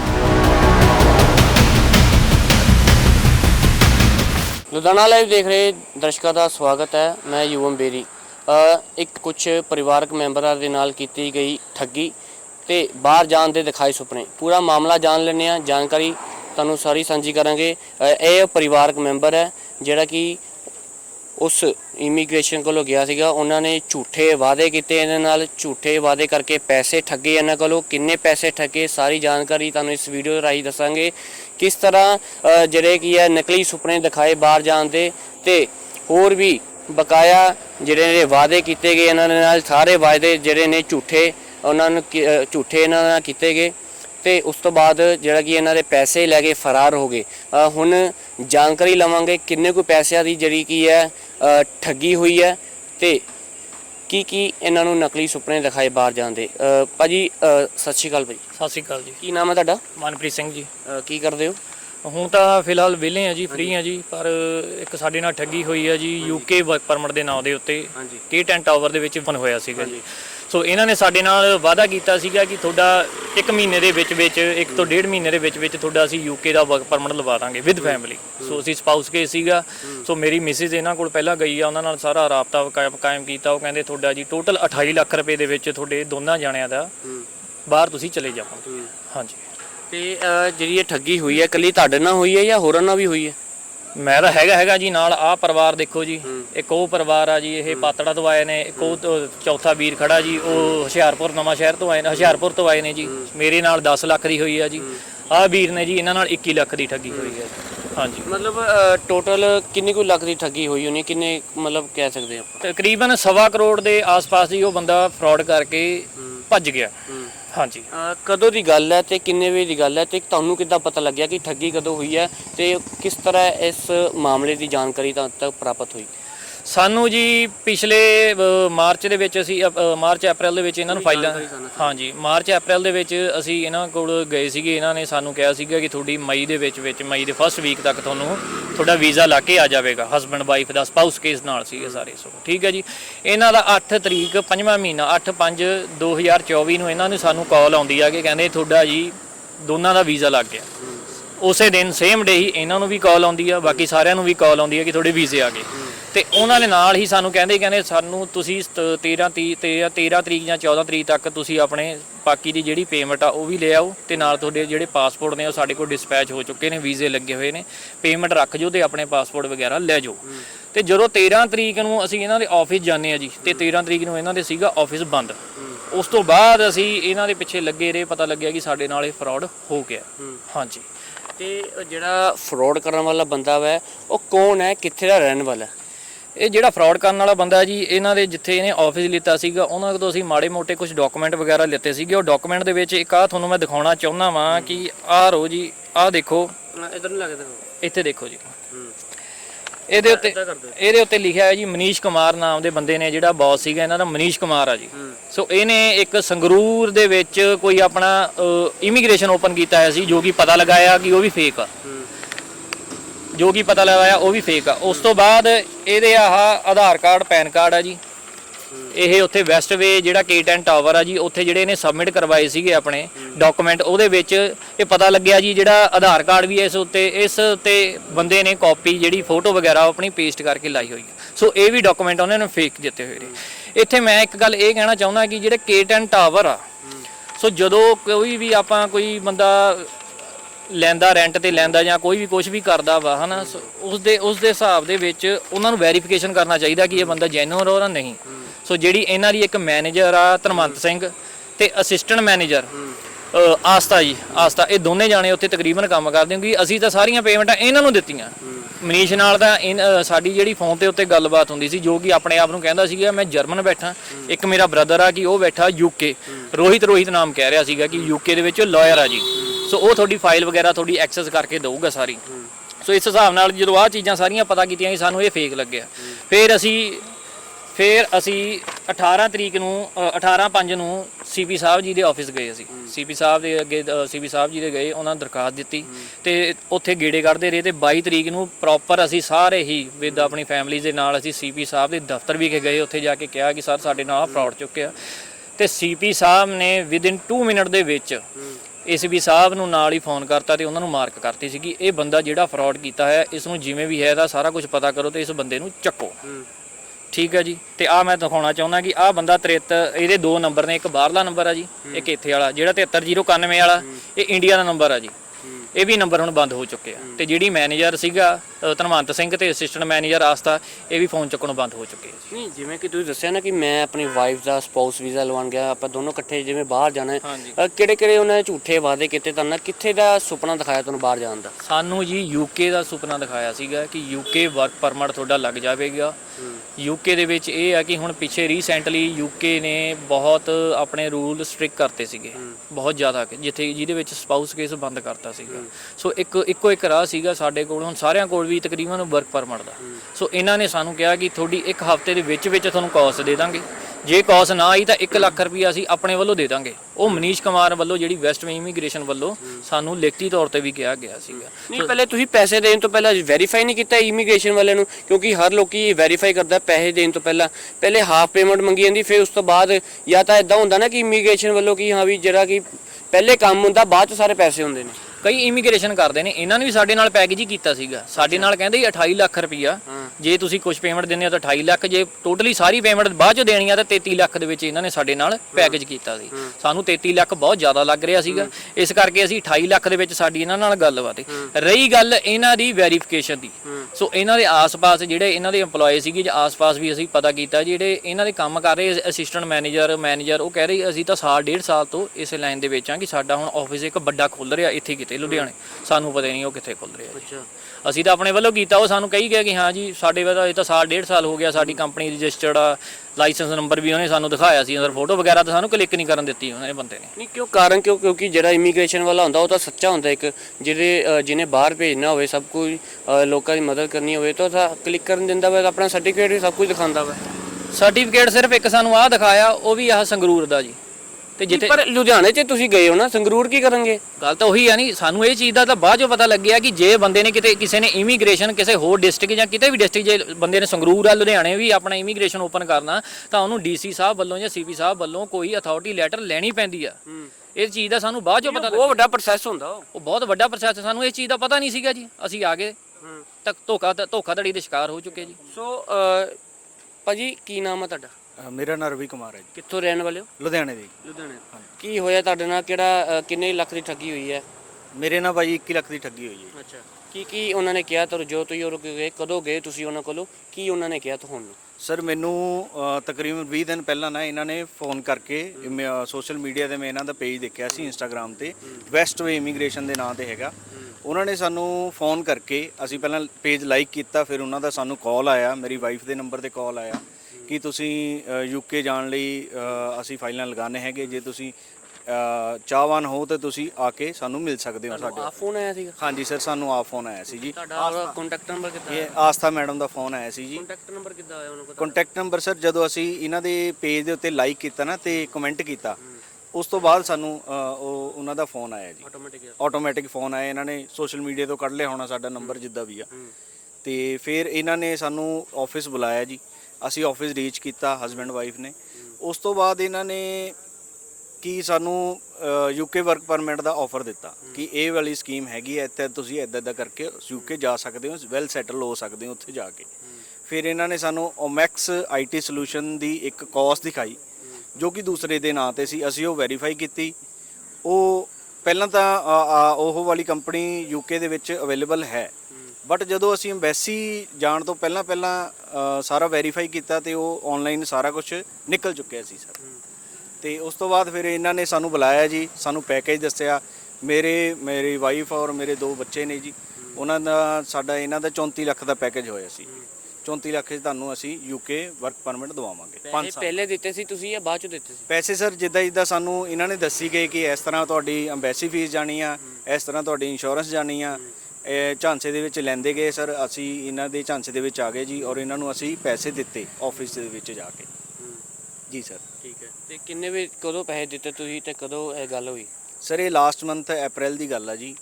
ਲੁਧਿਆਣਾ ਲਾਈਵ ਦੇਖ ਰਹੇ ਦਰਸ਼ਕਾਂ ਦਾ ਸਵਾਗਤ ਹੈ। ਮੈਂ ਯੂਵਮ ਬੇਰੀ। ਇੱਕ ਕੁਝ ਪਰਿਵਾਰਕ ਮੈਂਬਰਾਂ ਦੇ ਨਾਲ ਕੀਤੀ ਗਈ ਠੱਗੀ ਤੇ ਬਾਹਰ ਜਾਣ ਦੇ ਦਿਖਾਏ ਸੁਪਨੇ। ਪੂਰਾ ਮਾਮਲਾ ਜਾਣ ਲੈਂਦੇ ਆ ਜਾਣਕਾਰੀ ਤੁਹਾਨੂੰ ਸਾਰੀ ਸਾਂਝੀ ਕਰਾਂਗੇ। ਇਹ ਪਰਿਵਾਰਕ ਮੈਂਬਰ ਹੈ, ਜਿਹੜਾ ਕਿ ਉਸ ਇਮੀਗ੍ਰੇਸ਼ਨ ਕੋਲੋਂ ਗਿਆ ਸੀਗਾ। ਉਹਨਾਂ ਨੇ ਝੂਠੇ ਵਾਅਦੇ ਕੀਤੇ ਇਹਨਾਂ ਨਾਲ। ਝੂਠੇ ਵਾਅਦੇ ਕਰਕੇ ਪੈਸੇ ਠੱਗੇ ਇਹਨਾਂ ਕੋਲੋਂ। ਕਿੰਨੇ ਪੈਸੇ ਠੱਗੇ, ਸਾਰੀ ਜਾਣਕਾਰੀ ਤੁਹਾਨੂੰ ਇਸ ਵੀਡੀਓ ਰਾਹੀਂ ਦੱਸਾਂਗੇ। ਕਿਸ ਤਰ੍ਹਾਂ ਜਿਹੜੇ ਕੀ ਹੈ, ਨਕਲੀ ਸੁਪਨੇ ਦਿਖਾਏ ਬਾਹਰ ਜਾਣ ਦੇ ਤੇ ਹੋਰ ਵੀ ਬਕਾਇਆ ਜਿਹੜੇ ਨੇ ਵਾਅਦੇ ਕੀਤੇ ਗਏ ਇਹਨਾਂ ਦੇ ਨਾਲ ਸਾਰੇ ਵਾਅਦੇ ਜਿਹੜੇ ਨੇ ਝੂਠੇ ਉਹਨਾਂ ਨੂੰ ਝੂਠੇ ਇਹਨਾਂ ਨਾਲ ਕੀਤੇ ਗਏ ਤੇ ਉਸ ਤੋਂ ਬਾਅਦ ਜਿਹੜਾ ਕਿ ਇਹਨਾਂ ਦੇ ਪੈਸੇ ਲੈ ਕੇ ਫਰਾਰ ਹੋ ਗਏ। ਹੁਣ ਜਾਣਕਾਰੀ ਲਵਾਂਗੇ ਕਿੰਨੇ ਕੁ ਪੈਸਿਆਂ ਦੀ ਜਿਹੜੀ ਕੀ ਹੈ ਠੱਗੀ ਹੋਈ ਹੈ ਤੇ ਕੀ ਕੀ ਇਹਨਾਂ ਨੂੰ ਨਕਲੀ ਸੁਪਨੇ ਦਿਖਾਏ ਬਾਹਰ ਜਾਂਦੇ ਭਾਜੀ ਸਤਿ ਸ਼੍ਰੀ ਅਕਾਲ ਭਾਜੀ। ਸਤਿ ਸ਼੍ਰੀ ਅਕਾਲ ਜੀ। ਕੀ ਨਾਮ ਹੈ ਤੁਹਾਡਾ? ਮਨਪ੍ਰੀਤ ਸਿੰਘ ਜੀ। ਕੀ ਕਰਦੇ ਹੋ? ਹੁਣ ਤਾਂ ਫਿਲਹਾਲ ਵਿਹਲੇ ਆ ਜੀ ਫ੍ਰੀ ਆ ਜੀ ਪਰ ਇੱਕ ਸਾਡੇ ਨਾਲ ਠੱਗੀ ਹੋਈ ਆ ਜੀ ਯੂਕੇ ਵਰਕ ਪਰਮਿਟ ਦੇ ਨਾਮ ਦੇ ਉੱਤੇ ਹਾਂਜੀ। ਕੇ 10 ਟਾਵਰ ਦੇ ਵਿੱਚ ਬਣ ਹੋਇਆ ਸੀਗਾ ਜੀ। ਸੋ ਇਹਨਾਂ ਨੇ ਸਾਡੇ ਨਾਲ ਵਾਅਦਾ ਕੀਤਾ ਸੀਗਾ ਕਿ ਤੁਹਾਡਾ 1 ਮਹੀਨੇ ਦੇ ਵਿੱਚ ਵਿੱਚ 1 ਤੋਂ 1.5 ਮਹੀਨੇ ਦੇ ਵਿੱਚ ਵਿੱਚ ਤੁਹਾਡਾ ਅਸੀਂ ਯੂਕੇ ਦਾ ਵਰਕ ਪਰਮਿਟ ਲਵਾ ਦਾਂਗੇ ਵਿਦ ਫੈਮਿਲੀ ਸੋ ਅਸੀਂ ਸਪਾਊਸ ਕੇਸ ਸੀਗਾ। ਸੋ ਮੇਰੀ ਮਿਸਿਸ ਇਹਨਾਂ ਕੋਲ ਪਹਿਲਾਂ ਗਈ ਆ ਉਹਨਾਂ ਨਾਲ ਸਾਰਾ ਰਾਬਤਾ ਕਾਇਮ- ਕਾਇਮ ਕੀਤਾ। ਉਹ ਕਹਿੰਦੇ ਤੁਹਾਡਾ ਜੀ ਟੋਟਲ 28 ਲੱਖ ਰੁਪਏ ਦੇ ਵਿੱਚ ਤੁਹਾਡੇ ਦੋਨਾਂ ਜਾਣਿਆਂ ਦਾ ਬਾਹਰ ਤੁਸੀਂ ਚਲੇ ਜਾਓਗੇ। ਹਾਂਜੀ। ਤੇ ਅ, ਜਿਹੜੀ ਇਹ ਠੱਗੀ ਹੋਈ ਹੈ ਇਕੱਲੀ ਤੁਹਾਡੇ ਨਾਲ ਹੋਈ ਹੈ ਜਾਂ ਹੋਰਾਂ ਨਾਲ ਵੀ ਹੋਈ ਹੈ? ਮੈਂ ਤਾਂ ਹੈਗਾ ਹੈਗਾ ਜੀ ਨਾਲ ਆਹ ਪਰਿਵਾਰ ਦੇਖੋ ਜੀ। ਇੱਕ ਉਹ ਪਰਿਵਾਰ ਆ ਜੀ ਇਹ ਪਾਤੜਾ ਤੋਂ ਆਏ ਨੇ ਇੱਕ ਉਹ ਤੋਂ ਚੌਥਾ ਵੀਰ ਖੜਾ ਜੀ ਉਹ ਹੁਸ਼ਿਆਰਪੁਰ ਨਵਾਂ ਸ਼ਹਿਰ ਤੋਂ ਆਏ ਨੇ ਹੁਸ਼ਿਆਰਪੁਰ ਤੋਂ ਆਏ ਨੇ ਜੀ। ਮੇਰੇ ਨਾਲ 10 ਲੱਖ ਦੀ ਹੋਈ ਆ ਜੀ। ਆਹ ਵੀਰ ਨੇ ਜੀ ਇਹਨਾਂ ਨਾਲ 21 ਲੱਖ ਦੀ ਠੱਗੀ ਹੋਈ ਹੈ ਹਾਂਜੀ। ਮਤਲਬ ਟੋਟਲ ਕਿੰਨੀ ਕੁ ਲੱਖ ਦੀ ਠੱਗੀ ਹੋਈ ਹੋਣੀ ਕਿੰਨੇ ਮਤਲਬ ਕਹਿ ਸਕਦੇ ਆਪਾਂ? ਤਕਰੀਬਨ ਸਵਾ ਕਰੋੜ ਦੇ ਆਸ-ਪਾਸ ਦੀ ਉਹ ਬੰਦਾ ਫਰਾਡ ਕਰਕੇ ਭੱਜ ਗਿਆ। ਹਾਂਜੀ। ਅ, ਕਦੋਂ ਦੀ ਗੱਲ ਹੈ ਤੇ ਕਿੰਨੇ ਵਜੇ ਦੀ ਗੱਲ ਹੈ ਤੇ ਤੁਹਾਨੂੰ ਕਿੱਦਾਂ ਪਤਾ ਲੱਗਿਆ ਕਿ ਠੱਗੀ ਕਦੋਂ ਹੋਈ ਹੈ ਤੇ ਕਿਸ ਤਰ੍ਹਾਂ ਇਸ ਮਾਮਲੇ ਦੀ ਜਾਣਕਾਰੀ ਤੁਹਾਨੂੰ ਤੱਕ ਪ੍ਰਾਪਤ ਹੋਈ? ਸਾਨੂੰ ਜੀ ਪਿਛਲੇ ਅ, ਮਾਰਚ ਦੇ ਵਿੱਚ ਅਸੀਂ ਅ, ਮਾਰਚ ਅਪ੍ਰੈਲ ਦੇ ਵਿੱਚ ਇਹਨਾਂ ਨੂੰ ਫਾਈਲਾਂ ਹਾਂਜੀ ਮਾਰਚ ਅਪ੍ਰੈਲ ਦੇ ਵਿੱਚ ਅਸੀਂ ਇਹਨਾਂ ਕੋਲ ਗਏ ਸੀਗੇ ਇਹਨਾਂ ਨੇ ਸਾਨੂੰ ਕਿਹਾ ਸੀਗਾ ਕਿ ਤੁਹਾਡੀ ਮਈ ਦੇ ਵਿੱਚ ਵਿੱਚ ਮਈ ਦੇ ਫਸਟ ਵੀਕ ਤੱਕ ਤੁਹਾਨੂੰ ਤੁਹਾਡਾ ਵੀਜ਼ਾ ਲਾ ਕੇ ਆ ਜਾਵੇਗਾ ਹਸਬੰਡ ਵਾਈਫ ਦਾ ਸਪਾਊਸ ਕੇਸ ਨਾਲ ਸੀਗੇ ਸਾਰੇ ਸੋ ਠੀਕ ਹੈ ਜੀ। ਇਹਨਾਂ ਦਾ 8 ਤਰੀਕ 5ਵਾਂ ਮਹੀਨਾ 8 5 2024 ਨੂੰ ਇਹਨਾਂ ਨੂੰ ਸਾਨੂੰ ਕਾਲ ਆਉਂਦੀ ਆ ਕਿ ਕਹਿੰਦੇ ਤੁਹਾਡਾ ਜੀ ਦੋਨਾਂ ਦਾ ਵੀਜ਼ਾ ਲੱਗ ਗਿਆ। ਉਸੇ ਦਿਨ ਸੇਮ ਡੇ ਹੀ ਇਹਨਾਂ ਨੂੰ ਵੀ ਕਾਲ ਆਉਂਦੀ ਆ ਬਾਕੀ ਸਾਰਿਆਂ ਨੂੰ ਵੀ ਕਾਲ ਆਉਂਦੀ ਆ ਕਿ ਤੁਹਾਡੇ ਵੀਜ਼ੇ ਆ ਗਏ। ਤੇ ਉਹਨਾਂ ਦੇ ਨਾਲ ਹੀ ਸਾਨੂੰ ਕਹਿੰਦੇ ਕਹਿੰਦੇ ਸਾਨੂੰ ਤੁਸੀਂ 13 30 13 ਤਰੀਕ ਜਾਂ 14 ਤਰੀਕ ਤੱਕ ਤੁਸੀਂ ਆਪਣੇ ਬਾਕੀ ਦੀ ਜਿਹੜੀ ਪੇਮੈਂਟ ਆ ਉਹ ਵੀ ਲੈ ਆਓ ਤੇ ਨਾਲ ਤੁਹਾਡੇ ਜਿਹੜੇ ਪਾਸਪੋਰਟ ਨੇ ਉਹ ਸਾਡੇ ਕੋਲ ਡਿਸਪੈਚ ਹੋ ਚੁੱਕੇ ਨੇ ਵੀਜ਼ੇ ਲੱਗੇ ਹੋਏ ਨੇ ਪੇਮੈਂਟ ਰੱਖ ਜਾਓ ਤੇ ਆਪਣੇ ਪਾਸਪੋਰਟ ਵਗੈਰਾ ਲੈ ਜਾਓ। ਤੇ ਜਦੋਂ 13 ਤਰੀਕ ਨੂੰ ਅਸੀਂ ਇਹਨਾਂ ਦੇ ਆਫਿਸ ਜਾਂਦੇ ਆ ਜੀ ਤੇ 13 ਤਰੀਕ ਨੂੰ ਇਹਨਾਂ ਦੇ ਸੀਗਾ ਆਫਿਸ ਬੰਦ। ਉਸ ਤੋਂ ਬਾਅਦ ਅਸੀਂ ਇਹਨਾਂ ਦੇ ਪਿੱਛੇ ਲੱਗੇ ਰਹੇ ਪਤਾ ਲੱਗਿਆ ਕਿ ਸਾਡੇ ਨਾਲ ਇਹ ਫਰਾਡ ਹੋ ਗਿਆ। ਹਾਂਜੀ। ਤੇ ਜਿਹੜਾ ਫਰਾਡ ਕਰਨ ਵਾਲਾ ਬੰਦਾ ਵਾ ਉਹ ਕੌਣ ਹੈ? ਕਿੱਥੇ ਦਾ ਰਹਿਣ ਵਾਲਾ? ਇਹ ਜਿਹੜਾ ਫਰਾਡ ਕਰਨ ਵਾਲਾ ਬੰਦਾ ਜੀ ਇਹਨਾਂ ਦੇ ਜਿੱਥੇ ਇਹਨੇ ਆਫਿਸ ਲਿੱਤਾ ਸੀਗਾ ਉਹਨਾਂ ਤੋਂ ਅਸੀਂ ਮਾੜੇ ਮੋਟੇ ਕੁਝ ਡਾਕੂਮੈਂਟ ਵਗੈਰਾ ਲਿੱਤੇ ਸੀਗੇ। ਉਹ ਡਾਕੂਮੈਂਟ ਦੇ ਵਿੱਚ ਇੱਕ ਆ ਤੁਹਾਨੂੰ ਮੈਂ ਦਿਖਾਉਣਾ ਚਾਹੁੰਦਾ ਵਾਂ ਕਿ ਆਹ ਰੋ ਜੀ ਆਹ ਦੇਖੋ। ਇਧਰ ਨੂੰ ਲੱਗਦਾ ਇੱਥੇ ਦੇਖੋ ਜੀ। ਇਹਦੇ ਉੱਤੇ ਇਹਦੇ ਉੱਤੇ ਲਿਖਿਆ ਹੈ ਜੀ ਮਨੀਸ਼ ਕੁਮਾਰ ਨਾਮ ਦੇ ਬੰਦੇ ਨੇ ਜਿਹੜਾ ਬੌਸ ਸੀਗਾ ਇਹਨਾਂ ਦਾ ਮਨੀਸ਼ ਕੁਮਾਰ ਆ ਜੀ। ਸੋ ਇਹਨੇ ਇੱਕ ਸੰਗਰੂਰ ਦੇ ਵਿੱਚ ਕੋਈ ਆਪਣਾ ਇਮੀਗ੍ਰੇਸ਼ਨ ਓਪਨ ਕੀਤਾ ਹੋਇਆ ਸੀ ਜੋ ਕਿ ਪਤਾ ਲਗਾਇਆ ਕਿ ਉਹ ਵੀ ਫੇਕ ਆ। ਜੋ ਕਿ ਪਤਾ ਲਗਾਇਆ ਉਹ ਵੀ ਫੇਕ ਆ। ਉਸ ਤੋਂ ਬਾਅਦ ਇਹਦੇ ਆਹ ਆਧਾਰ ਕਾਰਡ ਪੈਨ ਕਾਰਡ ਆ ਜੀ। ਇਹ ਉੱਥੇ ਵੈਸਟ ਵੇ ਜਿਹੜਾ K10 ਟਾਵਰ ਆ ਜੀ ਉੱਥੇ ਜਿਹੜੇ ਇਹਨੇ ਸਬਮਿਟ ਕਰਵਾਏ ਸੀਗੇ ਆਪਣੇ ਡਾਕੂਮੈਂਟ ਉਹਦੇ ਵਿੱਚ ਇਹ ਪਤਾ ਲੱਗਿਆ ਜੀ ਜਿਹੜਾ ਆਧਾਰ ਕਾਰਡ ਵੀ ਇਸ ਉੱਤੇ। ਇਸ ਉੱਤੇ ਬੰਦੇ ਨੇ ਕਾਪੀ ਜਿਹੜੀ ਫੋਟੋ ਵਗੈਰਾ ਆਪਣੀ ਪੇਸਟ ਕਰਕੇ ਲਾਈ ਹੋਈ ਹੈ ਸੋ ਇਹ ਵੀ ਡਾਕੂਮੈਂਟ ਉਹਨਾਂ ਨੇ ਫੇਕ ਦਿੱਤੇ ਹੋਏ ਨੇ। ਇੱਥੇ ਮੈਂ ਇੱਕ ਗੱਲ ਇਹ ਕਹਿਣਾ ਚਾਹੁੰਦਾ ਕਿ ਜਿਹੜੇ K10 ਟਾਵਰ ਆ ਸੋ ਜਦੋਂ ਕੋਈ ਵੀ ਆਪਾਂ ਕੋਈ ਬੰਦਾ ਲੈਂਦਾ ਰੈਂਟ ਤੇ ਲੈਂਦਾ ਜਾਂ ਕੋਈ ਵੀ ਕੁਝ ਵੀ ਕਰਦਾ ਵਾ, ਹਨਾ? ਸੋ ਉਸ ਦੇ ਉਸ ਦੇ ਹਿਸਾਬ ਦੇ ਵਿੱਚ ਉਹਨਾਂ ਨੂੰ ਵੈਰੀਫਿਕੇਸ਼ਨ ਕਰਨਾ ਚਾਹੀਦਾ ਕਿ ਇਹ ਬੰਦਾ ਜੈਨੂਅਰ ਹੋ ਜਾਂ ਨਹੀਂ। ਸੋ ਜਿਹੜੀ ਇਹਨਾਂ ਦੀ ਇੱਕ ਮੈਨੇਜਰ ਆ, ਧਰਮੰਤ ਸਿੰਘ ਤੇ ਅਸਿਸਟੈਂਟ ਮੈਨੇਜਰ ਆਸਤਾ ਜੀ, ਆਸਤਾ, ਇਹ ਦੋਨੇ ਜਾਣੇ ਉੱਥੇ ਤਕਰੀਬਨ ਕੰਮ ਕਰਦੇ ਹੋ ਕਿ ਅਸੀਂ ਤਾਂ ਸਾਰੀਆਂ ਪੇਮੈਂਟਾਂ ਇਹਨਾਂ ਨੂੰ ਦਿੱਤੀਆਂ। ਮਨੀਸ਼ ਨਾਲ ਤਾਂ ਇਨ- ਸਾਡੀ ਜਿਹੜੀ ਫੋਨ ਤੇ ਉੱਤੇ ਗੱਲਬਾਤ ਹੁੰਦੀ ਸੀ, ਜੋ ਕਿ ਆਪਣੇ ਆਪ ਨੂੰ ਕਹਿੰਦਾ ਸੀਗਾ, ਮੈਂ ਜਰਮਨ ਬੈਠਾ, ਇੱਕ ਮੇਰਾ ਬ੍ਰਦਰ ਆ ਕਿ ਉਹ ਬੈਠਾ ਯੂਕੇ ਰੋਹਿਤ ਰੋਹਿਤ ਨਾਮ ਕਹਿ ਰਿਹਾ ਸੀਗਾ ਕਿ ਯੂਕੇ ਦੇ ਵਿੱਚ ਲਾਇਰ ਆ ਜੀ। ਸੋ ਉਹ ਤੁਹਾਡੀ ਫਾਈਲ ਵਗੈਰਾ ਤੁਹਾਡੀ ਐਕਸੈਸ ਕਰਕੇ ਦਊਗਾ ਸਾਰੀ। ਸੋ ਇਸ ਹਿਸਾਬ ਨਾਲ ਜਦੋਂ ਆਹ ਚੀਜ਼ਾਂ ਸਾਰੀਆਂ ਪਤਾ ਕੀਤੀਆਂ ਕਿ ਸਾਨੂੰ ਇਹ ਫੇਕ ਲੱਗਿਆ। ਫਿਰ ਅਸੀਂ ਫਿਰ ਅਸੀਂ 18 ਤਰੀਕ ਨੂੰ 18 5 ਨੂੰ ਸੀਪੀ ਸਾਹਿਬ ਜੀ ਦੇ ਆਫਿਸ ਗਏ ਅਸੀਂ। ਸੀਪੀ ਸਾਹਿਬ ਦੇ ਅੱਗੇ ਸੀਪੀ ਸਾਹਿਬ ਜੀ ਦੇ ਗਏ, ਉਹਨਾਂ ਨੇ ਦਰਖਾਸਤ ਦਿੱਤੀ। ਤੇ ਉੱਥੇ ਗੇੜੇ ਕੱਢਦੇ ਰਹੇ ਤੇ 22 ਤਰੀਕ ਨੂੰ ਪ੍ਰੋਪਰ ਅਸੀਂ ਸਾਰੇ ਹੀ ਵਿਦ ਆਪਣੀ ਫੈਮਿਲੀ ਦੇ ਨਾਲ ਅਸੀਂ ਸੀਪੀ ਸਾਹਿਬ ਦੇ ਦਫ਼ਤਰ ਵੀ ਗਏ, ਉੱਥੇ ਜਾ ਕੇ ਕਿਹਾ ਕਿ ਸਰ ਸਾਡੇ ਨਾਲ ਫਰਾਡ ਚੁੱਕਿਆ। ਤੇ ਸੀਪੀ ਸਾਹਿਬ ਨੇ ਵਿਦ ਇਨ 2 ਮਿੰਟ ਦੇ ਵਿੱਚ ਏਸੀਪੀ ਸਾਹਿਬ ਨੂੰ ਨਾਲ ਹੀ ਫੋਨ ਕਰਤਾ ਤੇ ਉਹਨਾਂ ਨੂੰ ਮਾਰਕ ਕਰਤੀ ਸੀ ਕਿ ਇਹ ਬੰਦਾ ਜਿਹੜਾ ਫਰਾਡ ਕੀਤਾ ਹੈ ਇਸ ਨੂੰ ਜਿਵੇਂ ਵੀ ਹੈ ਇਹਦਾ ਸਾਰਾ ਕੁਝ ਪਤਾ ਕਰੋ ਤੇ ਇਸ ਬੰਦੇ ਨੂੰ ਚੱਕੋ। ਠੀਕ ਹੈ ਜੀ? ਤੇ ਆ ਮੈਂ ਦਿਖਾਉਣਾ ਚਾਹੁੰਦਾ ਕਿ ਆ ਬੰਦਾ 73 ਇਹਦੇ ਦੋ ਨੰਬਰ ਨੇ ਇੱਕ ਬਾਹਰਲਾ ਨੰਬਰ ਆ ਜੀ ਇੱਕ ਇੱਥੇ ਵਾਲਾ ਜਿਹੜਾ 73091 ਵਾਲਾ ਇਹ ਇੰਡੀਆ ਦਾ ਨੰਬਰ ਆ ਜੀ। ਇਹ ਵੀ ਨੰਬਰ ਹੁਣ ਬੰਦ ਹੋ ਚੁੱਕੇ ਆ। ਤੇ ਜਿਹੜੀ ਮੈਨੇਜਰ ਸੀਗਾ ਅ, ਧਨਵੰਤ ਸਿੰਘ ਤੇ ਅਸਿਸਟੈਂਟ ਮੈਨੇਜਰ ਆਸਤਾ ਇਹ ਵੀ ਫੋਨ ਚੱਕਣੋਂ ਬੰਦ ਹੋ ਚੁੱਕੇ ਆ। ਜੀ ਨਹੀਂ ਜਿਵੇਂ ਕਿ ਤੁਸੀਂ ਦੱਸਿਆ ਨਾ ਕਿ ਮੈਂ ਆਪਣੀ ਵਾਈਫ ਦਾ ਸਪਾਊਸ ਵੀਜ਼ਾ ਲਵਾਉਣ ਗਿਆ ਆਪਾਂ ਦੋਨੋਂ ਇਕੱਠੇ ਜਿਵੇਂ ਬਾਹਰ ਜਾਣਾ ਹੈ। ਕਿਹੜੇ ਕਿਹੜੇ ਉਹਨਾਂ ਨੇ ਝੂਠੇ ਵਾਅਦੇ ਕੀਤੇ ਤੁਹਾਨੂੰ ਕਿੱਥੇ ਦਾ ਸੁਪਨਾ ਦਿਖਾਇਆ ਤੁਹਾਨੂੰ ਬਾਹਰ ਜਾਣ ਦਾ? ਸਾਨੂੰ ਜੀ ਯੂਕੇ ਦਾ ਸੁਪਨਾ ਦਿਖਾਇਆ ਸੀਗਾ ਕਿ ਯੂਕੇ ਵਰਕ ਪਰਮਿਟ ਤੁਹਾਡਾ ਲੱਗ ਜਾਵੇਗਾ। ਯੂਕੇ ਦੇ ਵਿੱਚ ਇਹ ਆ ਕਿ ਹੁਣ ਪਿੱਛੇ ਰੀਸੈਂਟਲੀ ਯੂਕੇ ਨੇ ਬਹੁਤ ਆਪਣੇ ਰੂਲ ਸਟ੍ਰਿਕ ਕਰਤੇ ਸੀਗੇ। ਬਹੁਤ ਜ਼ਿਆਦਾ ਕਿ ਜਿੱਥੇ ਜਿਹਦੇ ਵਿੱਚ ਸਪਾਊਸ ਕੇਸ ਬੰਦ ਕਰਤਾ ਸੀਗਾ। ਸੋ ਇੱਕ ਇੱਕੋ ਇੱਕ ਰਾਹ ਸੀਗਾ ਸਾਡੇ ਕੋਲ ਹੁਣ ਸਾਰਿਆਂ ਕੋਲ ਵੀ ਤਕਰੀਬਨ ਵਰਕ ਪਰਮਿਟ ਦਾ। ਸੋ ਇਹਨਾਂ ਨੇ ਸਾਨੂੰ ਕਿਹਾ ਕਿ ਤੁਹਾਡੀ ਇੱਕ ਹਫ਼ਤੇ ਦੇ ਵਿੱਚ ਵਿੱਚ ਤੁਹਾਨੂੰ ਕੌਸ ਦੇ ਦਾਂਗੇ। ਜੇ ਕੌਸ ਨਾ ਆਈ ਤਾਂ 1 ਲੱਖ ਰੁਪਈਆ ਅਸੀਂ ਆਪਣੇ ਵੱਲੋਂ ਦੇ ਦਾਂਗੇ। ਉਹ ਮਨੀਸ਼ ਕੁਮਾਰ ਵੱਲੋਂ ਜਿਹੜੀ ਵੈਸਟ ਇਮੀਗ੍ਰੇਸ਼ਨ ਵੱਲੋਂ ਸਾਨੂੰ ਲਿਖਤੀ ਤੌਰ ਤੇ ਵੀ ਕਿਹਾ ਗਿਆ ਸੀਗਾ। ਨਹੀਂ ਪਹਿਲੇ ਤੁਸੀਂ ਪੈਸੇ ਦੇਣ ਤੋਂ ਪਹਿਲਾਂ ਵੈਰੀਫਾਈ ਨਹੀਂ ਕੀਤਾ ਇਮੀਗ੍ਰੇਸ਼ਨ ਵਾਲਿਆਂ ਨੂੰ ਕਿਉਂਕਿ ਹਰ ਲੋਕੀ ਵੈਰੀਫਾਈ ਕਰਦਾ ਪੈਸੇ ਦੇਣ ਤੋਂ ਪਹਿਲਾਂ। ਪਹਿਲੇ ਹਾਫ ਪੇਮੈਂਟ ਮੰਗੀ ਜਾਂਦੀ ਫਿਰ ਉਸ ਤੋਂ ਬਾਅਦ ਜਾਂ ਤਾਂ ਇਦਾਂ ਹੁੰਦਾ ਨਾ ਕਿ ਇਮੀਗ੍ਰੇਸ਼ਨ ਵੱਲੋਂ ਕਿ ਹਾਂ ਵੀ ਜਿਹੜਾ ਕਿ ਪਹਿਲੇ ਕੰਮ ਹੁੰਦਾ ਬਾਅਦ ਚ ਸਾਰੇ ਪੈਸੇ ਹੁੰਦੇ ਨੇ। ਕਈ ਇਮੀਗ੍ਰੇਸ਼ਨ ਕਰਦੇ ਨੇ ਇਹਨਾਂ ਨੇ ਵੀ ਸਾਡੇ ਨਾਲ ਪੈਕੇਜ ਹੀ ਕੀਤਾ ਸੀਗਾ। ਸਾਡੇ ਨਾਲ ਕਹਿੰਦੇ ਜੀ 28 ਲੱਖ ਰੁਪਈਆ। ਜੇ ਤੁਸੀਂ ਕੁਝ ਪੇਮੈਂਟ ਦਿੰਦੇ ਹੋ ਤਾਂ 28 ਲੱਖ ਜੇ ਟੋਟਲੀ ਸਾਰੀ ਪੇਮੈਂਟ ਬਾਅਦ ਚ ਦੇਣੀ ਆ ਤਾਂ 33 ਲੱਖ ਦੇ ਵਿੱਚ ਇਹਨਾਂ ਨੇ ਸਾਡੇ ਨਾਲ ਪੈਕੇਜ ਕੀਤਾ ਸੀ। ਸਾਨੂੰ 33 ਲੱਖ ਬਹੁਤ ਜ਼ਿਆਦਾ ਲੱਗ ਰਿਹਾ ਸੀਗਾ। ਇਸ ਕਰਕੇ ਅਸੀਂ 28 ਲੱਖ ਦੇ ਵਿੱਚ ਸਾਡੀ ਇਹਨਾਂ ਨਾਲ ਗੱਲਬਾਤ ਰਹੀ ਗੱਲ ਇਹਨਾਂ ਦੀ ਵੈਰੀਫਿਕੇਸ਼ਨ ਦੀ। ਸੋ ਇਹਨਾਂ ਦੇ ਆਸ-ਪਾਸ ਜਿਹੜੇ ਇਹਨਾਂ ਦੇ EMPLOYE ਸੀਗੇ ਜਾਂ ਆਸ-ਪਾਸ ਵੀ ਅਸੀਂ ਪਤਾ ਕੀਤਾ ਜਿਹੜੇ ਇਹਨਾਂ ਦੇ ਕੰਮ ਕਰ ਰਹੇ ਅਸਿਸਟੈਂਟ ਮੈਨੇਜਰ ਮੈਨੇਜਰ ਉਹ ਕਹਿ ਰਹੇ ਅਸੀਂ ਤਾਂ ਸਾਲ ਡੇਢ ਸਾਲ ਤੋਂ ਇਸ ਲਾਈਨ ਦੇ ਵਿੱਚ ਆ ਕਿ ਸਾਡਾ ਹੁਣ ਆਫਿਸ ਇੱਕ ਵੱਡਾ ਖੁੱਲ ਰਿਹਾ ਇੱਥੇ ਕਿਤੇ। ਲੁਧਿਆਣੇ। ਸਾਨੂੰ ਪਤਾ ਨਹੀਂ ਉਹ ਕਿੱਥੇ ਖੁੱਲ ਰਿਹਾ ਜੀ। ਅੱਛਾ। ਅਸੀਂ ਤਾਂ ਆਪਣੇ ਵੱਲੋਂ ਕੀਤਾ ਉਹ ਸਾਨੂੰ ਕਹੀ ਗਿਆ ਕਿ ਹਾਂ ਜੀ ਸਾਡੇ ਵੱਲੋਂ ਇਹ ਤਾਂ ਸਾਲ ਡੇਢ ਸਾਲ ਹੋ ਗਿਆ ਸਾਡੀ ਕੰਪਨੀ ਰਜਿਸਟਰਡ ਆ ਲਾਇਸੈਂਸ ਨੰਬਰ ਵੀ ਉਹਨੇ ਸਾਨੂੰ ਦਿਖਾਇਆ ਸੀ ਅੰਦਰ ਫੋਟੋ ਵਗੈਰਾ ਤਾਂ ਸਾਨੂੰ ਕਲਿੱਕ ਨਹੀਂ ਕਰਨ ਦਿੱਤੀ ਉਹਨੇ ਬੰਦੇ ਨੇ। ਨਹੀਂ ਕਿਉਂ? ਕਾਰਨ ਕਿਉਂ? ਕਿਉਂਕਿ ਜਿਹੜਾ ਇਮੀਗ੍ਰੇਸ਼ਨ ਵਾਲਾ ਹੁੰਦਾ ਉਹ ਤਾਂ ਸੱਚਾ ਹੁੰਦਾ ਇੱਕ ਜਿਹੜੇ ਅ, ਜਿਹਨੇ ਬਾਹਰ ਭੇਜਣਾ ਹੋਵੇ ਸਭ ਕੁਝ ਅ, ਲੋਕਾਂ ਦੀ ਮਦਦ ਕਰਨੀ ਹੋਵੇ ਤਾਂ ਤਾਂ ਕਲਿੱਕ ਕਰਨ ਦਿੰਦਾ ਵਾ ਆਪਣਾ ਸਰਟੀਫਿਕੇਟ ਵੀ ਸਭ ਕੁਝ ਦਿਖਾਉਂਦਾ ਵਾ। ਸਰਟੀਫਿਕੇਟ ਸਿਰਫ ਇੱਕ ਸਾਨੂੰ ਆਹ ਦਿਖਾਇਆ ਉਹ ਵੀ ਆਹ ਸੰਗਰੂਰ ਦਾ ਜੀ। ਤੇ ਜਿੱਥੇ ਪਰ ਲੁਧਿਆਣੇ 'ਚ ਤੁਸੀਂ ਗਏ ਹੋ ਨਾ ਸੰਗਰੂਰ ਕੀ ਕਰਨਗੇ ਗੱਲ ਤਾਂ ਉਹੀ ਆ ਨਹੀਂ ਸਾਨੂੰ ਇਹ ਚੀਜ਼ ਦਾ ਤਾਂ ਬਾਅਦ ਚੋਂ ਪਤਾ ਲੱਗਿਆ ਕਿ ਜੇ ਬੰਦੇ ਨੇ ਕਿਤੇ ਕਿਸੇ ਨੇ ਇਮੀਗ੍ਰੇਸ਼ਨ ਕਿਸੇ ਹੋਰ ਡਿਸਟ੍ਰਿਕਟ ਜਾਂ ਕਿਤੇ ਵੀ ਡਿਸਟ੍ਰਿਕਟ ਜੇ ਬੰਦੇ ਨੇ ਸੰਗਰੂਰ ਆ ਲੁਧਿਆਣੇ ਵੀ ਆਪਣਾ ਇਮੀਗ੍ਰੇਸ਼ਨ ਓਪਨ ਕਰਨਾ ਤਾਂ ਉਹਨੂੰ ਡੀਸੀ ਸਾਹਿਬ ਵੱਲੋਂ ਜਾਂ ਸੀਪੀ ਸਾਹਿਬ ਵੱਲੋਂ ਕੋਈ ਅਥਾਰਟੀ ਲੈਟਰ ਲੈਣੀ ਪੈਂਦੀ ਆ। ਇਹ ਚੀਜ਼ ਦਾ ਸਾਨੂੰ ਬਾਅਦ ਚੋਂ ਪਤਾ ਬਹੁਤ ਵੱਡਾ ਪ੍ਰੋਸੈਸ ਹੁੰਦਾ ਉਹ। ਬਹੁਤ ਵੱਡਾ ਪ੍ਰੋਸੈਸ ਸਾਨੂੰ ਇਹ ਚੀਜ਼ ਦਾ ਪਤਾ ਨਹੀਂ ਸੀਗਾ ਜੀ। ਅਸੀਂ ਆ ਗਏ। ਤੱਕ ਧੋਖਾ ਧੋਖਾਧੜੀ ਦੇ ਸ਼ਿਕਾਰ ਹੋ ਚੁੱਕੇ ਜੀ। ਸੋ ਭਾਜੀ ਕੀ ਨਾਮ ਹੈ ਤੁਹਾਡਾ? ਅ, ਮੇਰਾ ਨਾਂ ਰਵੀ ਕੁਮਾਰ ਹੈ ਜੀ। ਕਿੱਥੋਂ ਰਹਿਣ ਵਾਲੇ ਹੋ? ਲੁਧਿਆਣੇ ਦੇ ਲੁਧਿਆਣੇ। ਕੀ ਹੋਇਆ ਤੁਹਾਡੇ ਨਾਲ? ਕਿਹੜਾ ਅ, ਕਿੰਨੇ ਲੱਖ ਦੀ ਠੱਗੀ ਹੋਈ ਹੈ? ਮੇਰੇ ਨਾਲ ਭਾਈ 21 ਲੱਖ ਦੀ ਠੱਗੀ ਹੋਈ ਹੈ ਅੱਛਾ। ਕੀ ਕੀ ਉਹਨਾਂ ਨੇ ਕਿਹਾ ਤੁਹਾਨੂੰ? ਜੋ ਤੁਸੀਂ ਉਹ ਗਏ ਕਦੋਂ ਗਏ ਤੁਸੀਂ ਉਹਨਾਂ ਕੋਲੋਂ? ਕੀ ਉਹਨਾਂ ਨੇ ਕਿਹਾ ਤੁਹਾਨੂੰ? ਸਰ ਮੈਨੂੰ ਅ, ਤਕਰੀਬਨ 20 ਦਿਨ ਪਹਿਲਾਂ ਨਾ ਇਹਨਾਂ ਨੇ ਫੋਨ ਕਰਕੇ ਸੋਸ਼ਲ ਮੀਡੀਆ ਤੇ ਮੈਂ ਇਹਨਾਂ ਦਾ ਪੇਜ ਦੇਖਿਆ ਸੀ ਇੰਸਟਾਗ੍ਰam ਤੇ। ਵੈਸਟ ਵੇ ਇਮੀਗ੍ਰੇਸ਼ਨ ਦੇ ਨਾਂ ਤੇ ਹੈਗਾ। ਉਹਨਾਂ ਨੇ ਸਾਨੂੰ ਫੋਨ ਕਰਕੇ ਅਸੀਂ ਪਹਿਲਾਂ ਪੇਜ ਲਾਈਕ ਕੀਤਾ ਫਿਰ ਉਹਨਾਂ ਦਾ ਸਾਨੂੰ ਕਾਲ ਆਇਆ। ਮੇਰੀ ਵਾਈਫ ਦੇ ਨੰਬਰ ਤੇ ਕਾਲ ਆਇਆ। ਕਿ ਤੁਸੀਂ ਯੂਕੇ ਜਾਣ ਲਈ ਅਸੀਂ ਫਾਈਲਾਂ ਲਗਾਣੇ ਹੈਗੇ। ਜੇ ਤੁਸੀਂ ਚਾਹਵਾਨ ਹੋ ਤੇ ਤੁਸੀਂ ਆ ਕੇ ਸਾਨੂੰ ਮਿਲ ਸਕਦੇ ਹੋ ਸਾਡੇ ਆ ਫੋਨ ਆਇਆ ਸੀਗਾ? ਹਾਂਜੀ ਸਰ ਸਾਨੂੰ ਆ ਫੋਨ ਆਇਆ ਸੀ ਜੀ। ਤੁਹਾਡਾ ਕੰਟੈਕਟ ਨੰਬਰ ਕਿੱਦਾਂ ਇਹ ਆਸਥਾ ਮੈਡਮ ਦਾ ਫੋਨ ਆਇਆ ਸੀ ਜੀ। ਕੰਟੈਕਟ ਨੰਬਰ ਕਿੱਦਾਂ ਆਇਆ ਉਹਨਾਂ ਕੋਲ ਕੰਟੈਕਟ ਨੰਬਰ ਸਰ ਜਦੋਂ ਅਸੀਂ ਇਹਨਾਂ ਦੇ ਪੇਜ ਦੇ ਉੱਤੇ ਲਾਈਕ ਕੀਤਾ ਨਾ ਤੇ ਕਮੈਂਟ ਕੀਤਾ ਉਸ ਤੋਂ ਬਾਅਦ ਸਾਨੂੰ ਉਹ ਉਹਨਾਂ ਦਾ ਫੋਨ ਆਇਆ ਜੀ। ਆਟੋਮੈਟਿਕ ਆਟੋਮੈਟਿਕ ਫੋਨ ਆਇਆ ਇਹਨਾਂ ਨੇ ਸੋਸ਼ਲ ਮੀਡੀਆ ਤੋਂ ਕੱਢ ਲਿਆ ਹੋਣਾ ਸਾਡਾ ਨੰਬਰ ਜਿੱਦਾਂ ਵੀ ਆ। ਤੇ ਫਿਰ ਇਹਨਾਂ ਨੇ ਸਾਨੂੰ ਆਫਿਸ ਬੁਲਾਇਆ ਜੀ। ਅਸੀਂ ਆਫਿਸ ਰੀਚ ਕੀਤਾ ਹਸਬੈਂਡ ਵਾਈਫ ਨੇ। ਉਸ ਤੋਂ ਬਾਅਦ ਇਹਨਾਂ ਨੇ ਕਿ ਸਾਨੂੰ ਯੂਕੇ ਵਰਕ ਪਰਮਿਟ ਦਾ ਆਫਰ ਦਿੱਤਾ ਕਿ ਇਹ ਵਾਲੀ ਸਕੀਮ ਹੈਗੀ ਹੈ, ਇੱਥੇ ਤੁਸੀਂ ਇੱਦਾਂ ਇਦਾਂ ਕਰਕੇ ਯੂਕੇ ਜਾ ਸਕਦੇ ਹੋ ਵੈਲ ਸੈਟਲ ਹੋ ਸਕਦੇ ਹੋ ਉੱਥੇ ਜਾ ਕੇ। ਫਿਰ ਇਹਨਾਂ ਨੇ ਸਾਨੂੰ ਓਮੈਕਸ ਆਈਟੀ ਸੋਲੂਸ਼ਨ ਦੀ ਇੱਕ ਕੋਸਟ ਦਿਖਾਈ, ਜੋ ਕਿ ਦੂਸਰੇ ਦੇ ਨਾਂ ਤੇ ਸੀ। ਅਸੀਂ ਉਹ ਵੈਰੀਫਾਈ ਕੀਤੀ। ਉਹ ਪਹਿਲਾਂ ਤਾਂ ਉਹ ਵਾਲੀ ਕੰਪਨੀ ਯੂਕੇ ਦੇ ਵਿੱਚ ਅਵੇਲੇਬਲ ਹੈ। ਬਟ ਜਦੋਂ ਅਸੀਂ ਐਮਬੈਸੀ ਜਾਣ ਤੋਂ ਪਹਿਲਾਂ ਪਹਿਲਾਂ ਸਾਰਾ ਵੈਰੀਫਾਈ ਕੀਤਾ ਤੇ ਉਹ ਆਨਲਾਈਨ ਸਾਰਾ ਕੁਝ ਨਿਕਲ ਚੁੱਕਿਆ ਸੀ ਸਰ। ਤੇ ਉਸ ਤੋਂ ਬਾਅਦ ਫਿਰ ਇਹਨਾਂ ਨੇ ਸਾਨੂੰ ਬੁਲਾਇਆ ਜੀ ਸਾਨੂੰ ਪੈਕੇਜ ਦੱਸਿਆ। ਮੇਰੇ ਮੇਰੀ ਵਾਈਫ ਔਰ ਮੇਰੇ ਦੋ ਬੱਚੇ ਨੇ ਜੀ। ਉਹਨਾਂ ਦਾ ਸਾਡਾ ਇਹਨਾਂ ਦਾ 34 ਲੱਖ ਦਾ ਪੈਕੇਜ ਹੋਇਆ ਸੀ। 34 ਲੱਖ 'ਚ ਤੁਹਾਨੂੰ ਅਸੀਂ ਯੂਕੇ ਵਰਕ ਪਰਮਿਟ ਦਵਾਵਾਂਗੇ। 5 ਪੈਸੇ ਸਾਲ। ਪਹਿਲੇ ਦਿੱਤੇ ਸੀ ਤੁਸੀਂ ਜਾਂ ਬਾਅਦ ਚ ਦਿੱਤੇ ਸੀ? ਪੈਸੇ ਸਰ ਜਿੱਦਾਂ ਜਿੱਦਾਂ ਸਾਨੂੰ ਇਹਨਾਂ ਨੇ ਦੱਸੀ ਗਏ ਕਿ ਇਸ ਤਰ੍ਹਾਂ ਤੁਹਾਡੀ ਐਮਬੈਸੀ ਫੀਸ ਜਾਣੀ ਆ ਇਸ ਤਰ੍ਹਾਂ ਤੁਹਾਡੀ ਇੰਸ਼ੋਰੈਂਸ ਜਾਣੀ ਆ ਇਹ ਝਾਂਸੇ ਦੇ ਵਿੱਚ ਲੈਂਦੇ ਗਏ ਸਰ ਅਸੀਂ ਇਹਨਾਂ ਦੇ ਝਾਂਸੇ ਦੇ ਵਿੱਚ ਆ ਗਏ ਜੀ ਔਰ ਇਹਨਾਂ ਨੂੰ ਅਸੀਂ ਪੈਸੇ ਦਿੱਤੇ ਆਫਿਸ ਦੇ ਵਿੱਚ ਜਾ ਕੇ। ਜੀ ਸਰ। ਠੀਕ ਹੈ। ਤੇ ਕਿੰਨੇ ਵੇ ਕਦੋਂ ਪੈਸੇ ਦਿੱਤੇ ਤੁਸੀਂ ਤੇ ਕਦੋਂ ਇਹ ਗੱਲ ਹੋਈ? ਸਰ ਇਹ ਲਾਸਟ ਮੰਥ ਅਪ੍ਰੈਲ ਦੀ ਗੱਲ ਆ ਜੀ।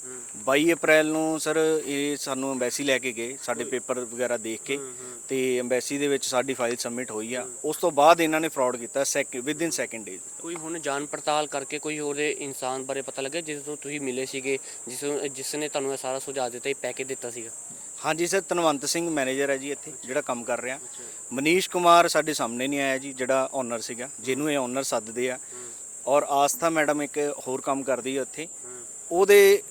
22 ਅਪ੍ਰੈਲ ਨੂੰ ਸਰ ਇਹ ਸਾਨੂੰ ਐਮਬੈਸੀ ਲੈ ਕੇ ਗਏ ਸਾਡੇ ਪੇਪਰ ਵਗੈਰਾ ਦੇਖ ਕੇ। ਤੇ ਐਮਬੈਸੀ ਦੇ ਵਿੱਚ ਸਾਡੀ ਫਾਈਲ ਸਬਮਿਟ ਹੋਈ ਆ। ਉਸ ਤੋਂ ਬਾਅਦ ਇਹਨਾਂ ਨੇ ਫਰਾਡ ਕੀਤਾ second within second days ਕੋਈ ਹੁਣ ਜਾਣ ਪੜਤਾਲ ਕਰਕੇ ਕੋਈ ਉਹਦੇ ਇਨਸਾਨ ਬਾਰੇ ਪਤਾ ਲੱਗਿਆ ਜਿਸ ਨੂੰ ਤੁਸੀਂ ਮਿਲੇ ਸੀਗੇ ਜਿਸ ਨੂੰ ਜਿਸ ਨੇ ਤੁਹਾਨੂੰ ਇਹ ਸਾਰਾ ਸੁਝਾਅ ਦਿੱਤਾ ਇਹ ਪੈਕੇਜ ਦਿੱਤਾ ਸੀਗਾ? ਹਾਂਜੀ ਸਰ ਤਨਵੰਤ ਸਿੰਘ ਮੈਨੇਜਰ ਹੈ ਜੀ ਇੱਥੇ ਜਿਹੜਾ ਕੰਮ ਕਰ ਰਿਹਾ। ਮਨੀਸ਼ ਕੁਮਾਰ ਸਾਡੇ ਸਾਹਮਣੇ ਨਹੀਂ ਆਇਆ ਜੀ ਜਿਹੜਾ ਓਨਰ ਸੀਗਾ ਜਿਹਨੂੰ ਇਹ ਓਨਰ ਸੱਦਦੇ ਆ। ਔਰ ਆਸਥਾ ਮੈਡਮ ਇੱਕ ਹੋਰ ਕੰਮ ਕਰਦੀ ਹੈ ਉੱਥੇ। ਉਹਦੇ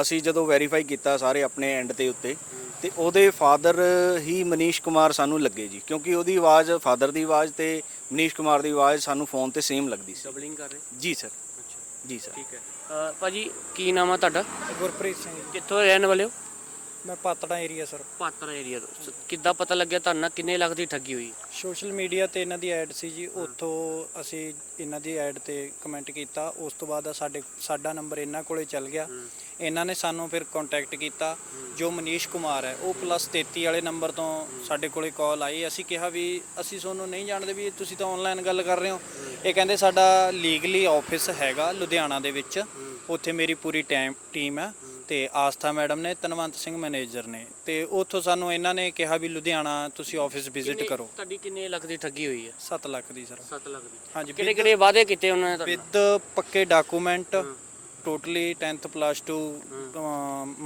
ਅਸੀਂ ਜਦੋਂ ਵੈਰੀਫਾਈ ਕੀਤਾ ਸਾਰੇ ਆਪਣੇ ਐਂਡ ਤੇ ਉੱਤੇ ਤੇ ਉਹਦੇ ਫਾਦਰ ਹੀ ਮਨੀਸ਼ ਕੁਮਾਰ ਸਾਨੂੰ ਲੱਗੇ ਜੀ ਕਿਉਂਕਿ ਉਹਦੀ ਆਵਾਜ਼ ਫਾਦਰ ਦੀ ਆਵਾਜ਼ ਤੇ ਮਨੀਸ਼ ਕੁਮਾਰ ਦੀ ਆਵਾਜ਼ ਸਾਨੂੰ ਫੋਨ ਤੇ ਸੇਮ ਲੱਗਦੀ ਸੀ। ਡਬਲਿੰਗ ਕਰ ਰਹੇ? ਜੀ ਸਰ ਅੱਛਾ। ਜੀ ਸਰ ਠੀਕ ਹੈ। ਅ, ਭਾਜੀ ਕੀ ਨਾਮ ਆ ਤੁਹਾਡਾ? ਗੁਰਪ੍ਰੀਤ ਸਿੰਘ ਕਿੱਥੋਂ ਰਹਿਣ ਵਾਲੇ ਹੋ? ਮੈਂ Patran area sir Patran area ਤੋਂ। ਸ- ਕਿੱਦਾਂ ਪਤਾ ਲੱਗਿਆ ਤੁਹਾਨੂੰ ਨਾਲ ਕਿੰਨੇ ਲੱਖ ਦੀ ਠੱਗੀ ਹੋਈ? ਸੋਸ਼ਲ ਮੀਡੀਆ ਤੇ ਇਹਨਾਂ ਦੀ ਐਡ ਸੀ ਜੀ ਉੱਥੋਂ ਅਸੀਂ ਇਹਨਾਂ ਦੀ ਐਡ ਤੇ ਕਮੈਂਟ ਕੀਤਾ। ਉਸ ਤੋਂ ਬਾਅਦ ਸਾਡੇ ਸਾਡਾ ਨੰਬਰ ਇਹਨਾਂ ਕੋਲੇ ਚੱਲ ਗਿਆ। ਇਹਨਾਂ ਨੇ ਸਾਨੂੰ ਫਿਰ ਕੰਟੈਕਟ ਕੀਤਾ ਜੋ ਮਨੀਸ਼ ਕੁਮਾਰ ਹੈ ਉਹ ਪਲੱਸ 33 ਵਾਲੇ ਨੰਬਰ ਤੋਂ ਸਾਡੇ ਕੋਲੇ ਕਾਲ ਆਈ। ਅਸੀਂ ਕਿਹਾ ਵੀ ਅਸੀਂ ਤੁਹਾਨੂੰ ਨਹੀਂ ਜਾਣਦੇ ਵੀ ਤੁਸੀਂ ਤਾਂ ਆਨਲਾਈਨ ਗੱਲ ਕਰ ਰਹੇ ਹੋ। ਇਹ ਕਹਿੰਦੇ ਸਾਡਾ ਲੀਗਲੀ ਆਫਿਸ ਹੈਗਾ ਲੁਧਿਆਣਾ ਦੇ ਵਿੱਚ। ਉੱਥੇ ਮੇਰੀ ਪੂਰੀ ਟਾਈਮ ਟੀਮ ਹੈ ਤੇ ਆਸਥਾ ਮੈਡਮ ਨੇ ਤਨਵੰਤ ਸਿੰਘ ਮੈਨੇਜਰ ਨੇ। ਤੇ ਉੱਥੋਂ ਸਾਨੂੰ ਇਹਨਾਂ ਨੇ ਕਿਹਾ ਵੀ ਲੁਧਿਆਣਾ ਤੁਸੀਂ ਆਫਿਸ ਵਿਜ਼ਿਟ ਕਰੋ। ਤੁਹਾਡੀ ਕਿੰਨੇ ਲੱਖ ਦੀ ਠੱਗੀ ਹੋਈ ਹੈ? 7 ਲੱਖ ਦੀ ਸਰ 7 ਲੱਖ ਦੀ। ਹਾਂਜੀ ਕਿਹੜੇ ਕਿਹੜੇ ਵਾਅਦੇ ਕੀਤੇ ਉਹਨਾਂ ਨੇ ਤੁਹਾਡੇ ਵਿਦ ਪੱਕੇ document totally 10th plus 2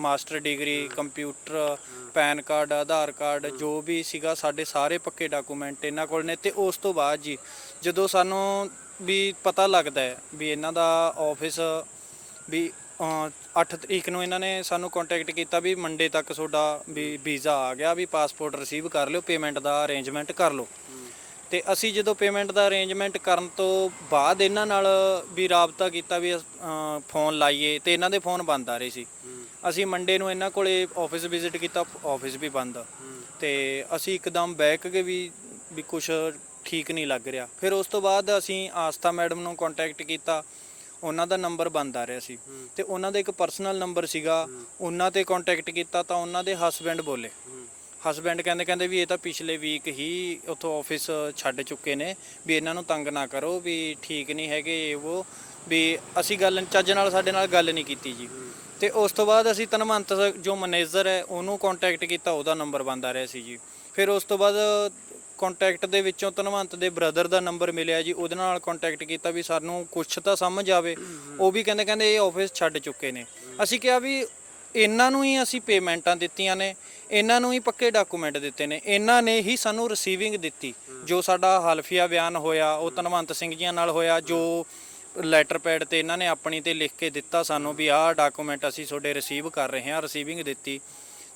master degree computer PAN card Aadhaar card ਜੋ ਵੀ ਸੀਗਾ ਸਾਡੇ ਸਾਰੇ ਪੱਕੇ ਡਾਕੂਮੈਂਟ ਇਹਨਾਂ ਕੋਲ ਨੇ ਤੇ ਉਸ ਤੋਂ ਬਾਅਦ ਜੀ ਜਦੋਂ ਸਾਨੂੰ ਵੀ ਪਤਾ ਲੱਗਦਾ ਹੈ ਵੀ ਇਹਨਾਂ ਦਾ ਆਫਿਸ ਵੀ 8 ਤਰੀਕ ਨੂੰ ਇਹਨਾਂ ਨੇ ਸਾਨੂੰ ਕੰਟੈਕਟ ਕੀਤਾ ਵੀ ਮੰਡੇ ਤੱਕ ਤੁਹਾਡਾ ਵੀ ਵੀਜ਼ਾ ਆ ਗਿਆ ਵੀ ਪਾਸਪੋਰਟ ਰਿਸੀਵ ਕਰ ਲਿਓ ਪੇਮੈਂਟ ਦਾ ਅਰੇਂਜਮੈਂਟ ਕਰ ਲਓ। ਤੇ ਅਸੀਂ ਜਦੋਂ ਪੇਮੈਂਟ ਦਾ ਅਰੇਂਜਮੈਂਟ ਕਰਨ ਤੋਂ ਬਾਅਦ ਇਹਨਾਂ ਨਾਲ ਵੀ ਰਾਬਤਾ ਕੀਤਾ ਵੀ ਫੋਨ ਲਾਈਏ ਤੇ ਇਹਨਾਂ ਦੇ ਫੋਨ ਬੰਦ ਆ ਰਹੇ ਸੀ। ਅਸੀਂ ਮੰਡੇ ਨੂੰ ਇਹਨਾਂ ਕੋਲੇ ਆਫਿਸ ਵਿਜ਼ਿਟ ਕੀਤਾ ਆਫਿਸ ਵੀ ਬੰਦ। ਤੇ ਅਸੀਂ ਇੱਕਦਮ ਬੈਕ ਕੇ ਵੀ ਵੀ ਕੁਝ ਠੀਕ ਨਹੀਂ ਲੱਗ ਰਿਹਾ। ਫਿਰ ਉਸ ਤੋਂ ਬਾਅਦ ਅਸੀਂ ਆਸਥਾ ਮੈਡਮ ਨੂੰ ਕੰਟੈਕਟ ਕੀਤਾ ਉਹਨਾਂ ਦਾ ਨੰਬਰ ਬੰਦ ਆ ਰਿਹਾ ਸੀ। ਤੇ ਉਹਨਾਂ ਦਾ ਇੱਕ ਪਰਸਨਲ ਨੰਬਰ ਸੀਗਾ ਉਹਨਾਂ ਤੇ ਕੰਟੈਕਟ ਕੀਤਾ ਤਾਂ ਉਹਨਾਂ ਦੇ ਹਸਬੈਂਡ ਬੋਲੇ। ਹਸਬੈਂਡ ਕਹਿੰਦੇ ਕਹਿੰਦੇ ਵੀ ਇਹ ਤਾਂ ਪਿਛਲੇ ਵੀਕ ਹੀ ਉੱਥੋਂ ਆਫਿਸ ਛੱਡ ਚੁੱਕੇ ਨੇ ਵੀ ਇਹਨਾਂ ਨੂੰ ਤੰਗ ਨਾ ਕਰੋ ਵੀ ਠੀਕ ਨਹੀਂ ਹੈਗੇ ਇਹ ਉਹ ਵੀ ਅਸੀਂ ਗੱਲ, ਚੱਜ ਨਾਲ ਸਾਡੇ ਨਾਲ ਗੱਲ ਨਹੀਂ ਕੀਤੀ ਜੀ। ਤੇ ਉਸ ਤੋਂ ਬਾਅਦ ਅਸੀਂ ਧਨਵੰਤ ਜੋ ਮੈਨੇਜਰ ਹੈ, ਉਹਨੂੰ ਕੰਟੈਕਟ ਕੀਤਾ, ਉਹਦਾ ਨੰਬਰ ਬੰਦ ਆ ਰਿਹਾ ਸੀ ਜੀ। ਫਿਰ ਉਸ ਤੋਂ ਬਾਅਦ ਕੰਟੈਕਟ ਦੇ ਵਿੱਚੋਂ ਧਨਵੰਤ ਦੇ ਬ੍ਰਦਰ ਦਾ ਨੰਬਰ ਮਿਲਿਆ ਜੀ, ਉਹਦੇ ਨਾਲ ਕੰਟੈਕਟ ਕੀਤਾ ਵੀ ਸਾਨੂੰ ਕੁਛ ਤਾਂ ਸਮਝ ਆਵੇ। ਉਹ ਵੀ ਕਹਿੰਦੇ ਕਹਿੰਦੇ ਇਹ ਆਫਿਸ ਛੱਡ ਚੁੱਕੇ ਨੇ। ਅਸੀਂ ਕਿਹਾ ਵੀ ਇਹਨਾਂ ਨੂੰ ਹੀ ਅਸੀਂ ਪੇਮੈਂਟਾਂ ਦਿੱਤੀਆਂ ਨੇ ਇਹਨਾਂ ਨੂੰ ਹੀ ਪੱਕੇ ਡਾਕੂਮੈਂਟ ਦਿੱਤੇ ਨੇ ਇਹਨਾਂ ਨੇ ਹੀ ਸਾਨੂੰ ਰਿਸੀਵਿੰਗ ਦਿੱਤੀ ਜੋ ਸਾਡਾ ਹਲਫੀਆ ਬਿਆਨ ਹੋਇਆ ਉਹ ਧਨਵੰਤ ਸਿੰਘ ਜੀਆਂ ਨਾਲ ਹੋਇਆ ਜੋ ਲੈਟਰ ਪੈਡ ਤੇ ਇਹਨਾਂ ਨੇ ਆਪਣੀ ਤੇ ਲਿਖ ਕੇ ਦਿੱਤਾ ਸਾਨੂੰ ਵੀ ਆਹ ਡਾਕੂਮੈਂਟ ਅਸੀਂ ਤੁਹਾਡੇ ਰਿਸੀਵ ਕਰ ਰਹੇ ਹਾਂ ਰਿਸੀਵਿੰਗ ਦਿੱਤੀ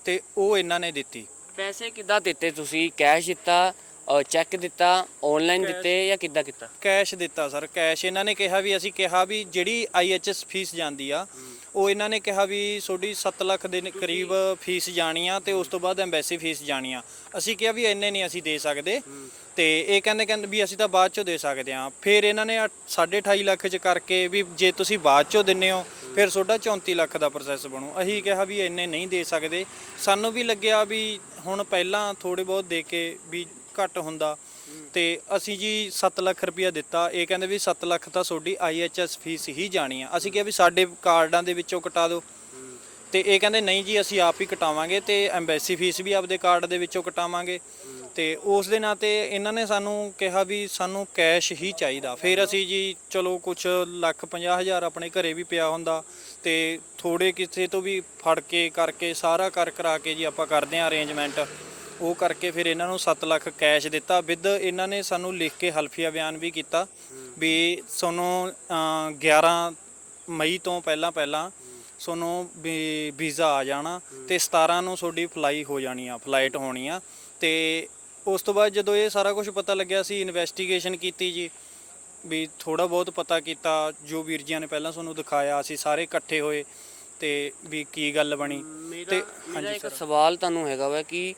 ਤੇ ਉਹ ਇਹਨਾਂ ਨੇ ਦਿੱਤੀ। ਪੈਸੇ ਕਿੱਦਾਂ ਦਿੱਤੇ ਤੁਸੀਂ? ਕੈਸ਼ ਦਿੱਤਾ ਚੈੱਕ ਦਿੱਤਾ ਆਨਲਾਈਨ ਦਿੱਤੇ ਜਾਂ ਕਿੱਦਾਂ ਕੀਤਾ? ਕੈਸ਼ ਦਿੱਤਾ ਸਰ ਕੈਸ਼ ਇਹਨਾਂ ਨੇ ਕਿਹਾ ਵੀ ਅਸੀਂ ਕਿਹਾ ਵੀ ਜਿਹੜੀ ਆਈਐਚਐਸ ਫੀਸ ਜਾਂਦੀ ਆ ਉਹ ਇਹਨਾਂ ਨੇ ਕਿਹਾ ਵੀ ਤੁਹਾਡੀ 7 ਲੱਖ ਦੇ ਕਰੀਬ ਫੀਸ ਜਾਣੀ ਆ ਤੇ ਉਸ ਤੋਂ ਬਾਅਦ ਐਮਬੈਸੀ ਫੀਸ ਜਾਣੀ ਆ। ਅਸੀਂ ਕਿਹਾ ਵੀ ਇੰਨੇ ਨਹੀਂ ਅਸੀਂ ਦੇ ਸਕਦੇ। ਤੇ ਇਹ ਕਹਿੰਦੇ ਕਹਿੰਦੇ ਵੀ ਅਸੀਂ ਤਾਂ ਬਾਅਦ ਚੋਂ ਦੇ ਸਕਦੇ ਆ। ਫਿਰ ਇਹਨਾਂ ਨੇ 28.5 ਲੱਖ ਚ ਕਰਕੇ ਵੀ ਜੇ ਤੁਸੀਂ ਬਾਅਦ ਚੋਂ ਦਿੰਨੇ ਹੋ, ਫਿਰ ਤੁਹਾਡਾ 34 ਲੱਖ ਦਾ ਪ੍ਰੋਸੈਸ ਬਣੂ। ਅਸੀਂ ਕਿਹਾ ਵੀ ਇੰਨੇ ਨਹੀਂ ਦੇ ਸਕਦੇ। ਸਾਨੂੰ ਵੀ ਲੱਗਿਆ ਵੀ ਹੁਣ ਪਹਿਲਾਂ ਥੋੜੇ ਬਹੁਤ ਦੇ ਕੇ ਵੀ ਘੱਟ ਹੁੰਦਾ। ਤੇ ਅਸੀਂ ਜੀ 7 ਲੱਖ ਰੁਪਇਆ ਦਿੱਤਾ। ਇਹ ਕਹਿੰਦੇ ਵੀ 7 ਲੱਖ ਤਾਂ ਤੁਹਾਡੀ ਆਈਐਚਐਸ ਫੀਸ ਹੀ ਜਾਣੀ ਆ। ਅਸੀਂ ਕਿਹਾ ਵੀ ਸਾਡੇ ਕਾਰਡਾਂ ਦੇ ਵਿੱਚੋਂ ਕਟਾ ਦਿਓ। ਤੇ ਇਹ ਕਹਿੰਦੇ ਨਹੀਂ ਜੀ, ਅਸੀਂ ਆਪ ਹੀ ਕਟਾਵਾਂਗੇ ਤੇ ਐਮਬੈਸੀ ਫੀਸ ਵੀ ਆਪਦੇ ਕਾਰਡ ਦੇ ਵਿੱਚੋਂ ਕਟਾਵਾਂਗੇ। ਤੇ ਉਸ ਦੇ ਨਾਂ ਤੇ ਇਹਨਾਂ ਨੇ ਸਾਨੂੰ ਕਿਹਾ ਵੀ ਸਾਨੂੰ ਕੈਸ਼ ਹੀ ਚਾਹੀਦਾ। ਫਿਰ ਅਸੀਂ ਜੀ ਚਲੋ ਕੁਝ ਲੱਖ ਪੰਜਾਹ ਹਜ਼ਾਰ ਆਪਣੇ ਘਰੇ ਵੀ ਪਿਆ ਹੁੰਦਾ ਤੇ ਥੋੜੇ ਕਿਸੇ ਤੋਂ ਵੀ ਫੜ ਕੇ ਕਰਕੇ ਸਾਰਾ ਕਰ ਕਰਾ ਕੇ ਜੀ ਆਪਾਂ ਕਰਦੇ ਆਂ ਅਰੇਂਜਮੈਂਟ ਉਹ ਕਰਕੇ ਫਿਰ ਇਹਨਾਂ ਨੂੰ 7 ਲੱਖ ਕੈਸ਼ ਦਿੱਤਾ। ਵਿਦ ਇਹਨਾਂ ਨੇ ਸਾਨੂੰ ਲਿਖ ਕੇ ਹਲਫੀਆ ਬਿਆਨ ਵੀ ਕੀਤਾ ਵੀ ਸਾਨੂੰ ਅਮ, 11 ਮਈ ਤੋਂ ਪਹਿਲਾਂ ਪਹਿਲਾਂ ਤੁਹਾਨੂੰ ਵੀ ਵੀਜ਼ਾ ਆ ਜਾਣਾ ਤੇ 17 ਨੂੰ ਤੁਹਾਡੀ ਫਲਾਈ ਹੋ ਜਾਣੀ ਆ ਫਲਾਈਟ ਹੋਣੀ ਆ। ਤੇ ਉਸ ਤੋਂ ਬਾਅਦ ਜਦੋਂ ਇਹ ਸਾਰਾ ਕੁਝ ਪਤਾ ਲੱਗਿਆ ਸੀ ਇਨਵੈਸਟੀਗੇਸ਼ਨ ਕੀਤੀ ਜੀ ਵੀ ਥੋੜਾ ਬਹੁਤ ਪਤਾ ਕੀਤਾ ਜੋ ਵੀਰ ਜੀਆਂ ਨੇ ਪਹਿਲਾਂ ਤੁਹਾਨੂੰ ਦਿਖਾਇਆ ਅਸੀਂ ਸਾਰੇ ਇਕੱਠੇ ਹੋਏ ਤੇ ਵੀ ਕੀ ਗੱਲ ਬਣੀ। ਤੇ ਮੇਰਾ ਇੱਕ ਸਵਾਲ ਤੁਹਾਨੂੰ ਹੈਗਾ ਵਾ ਕਿ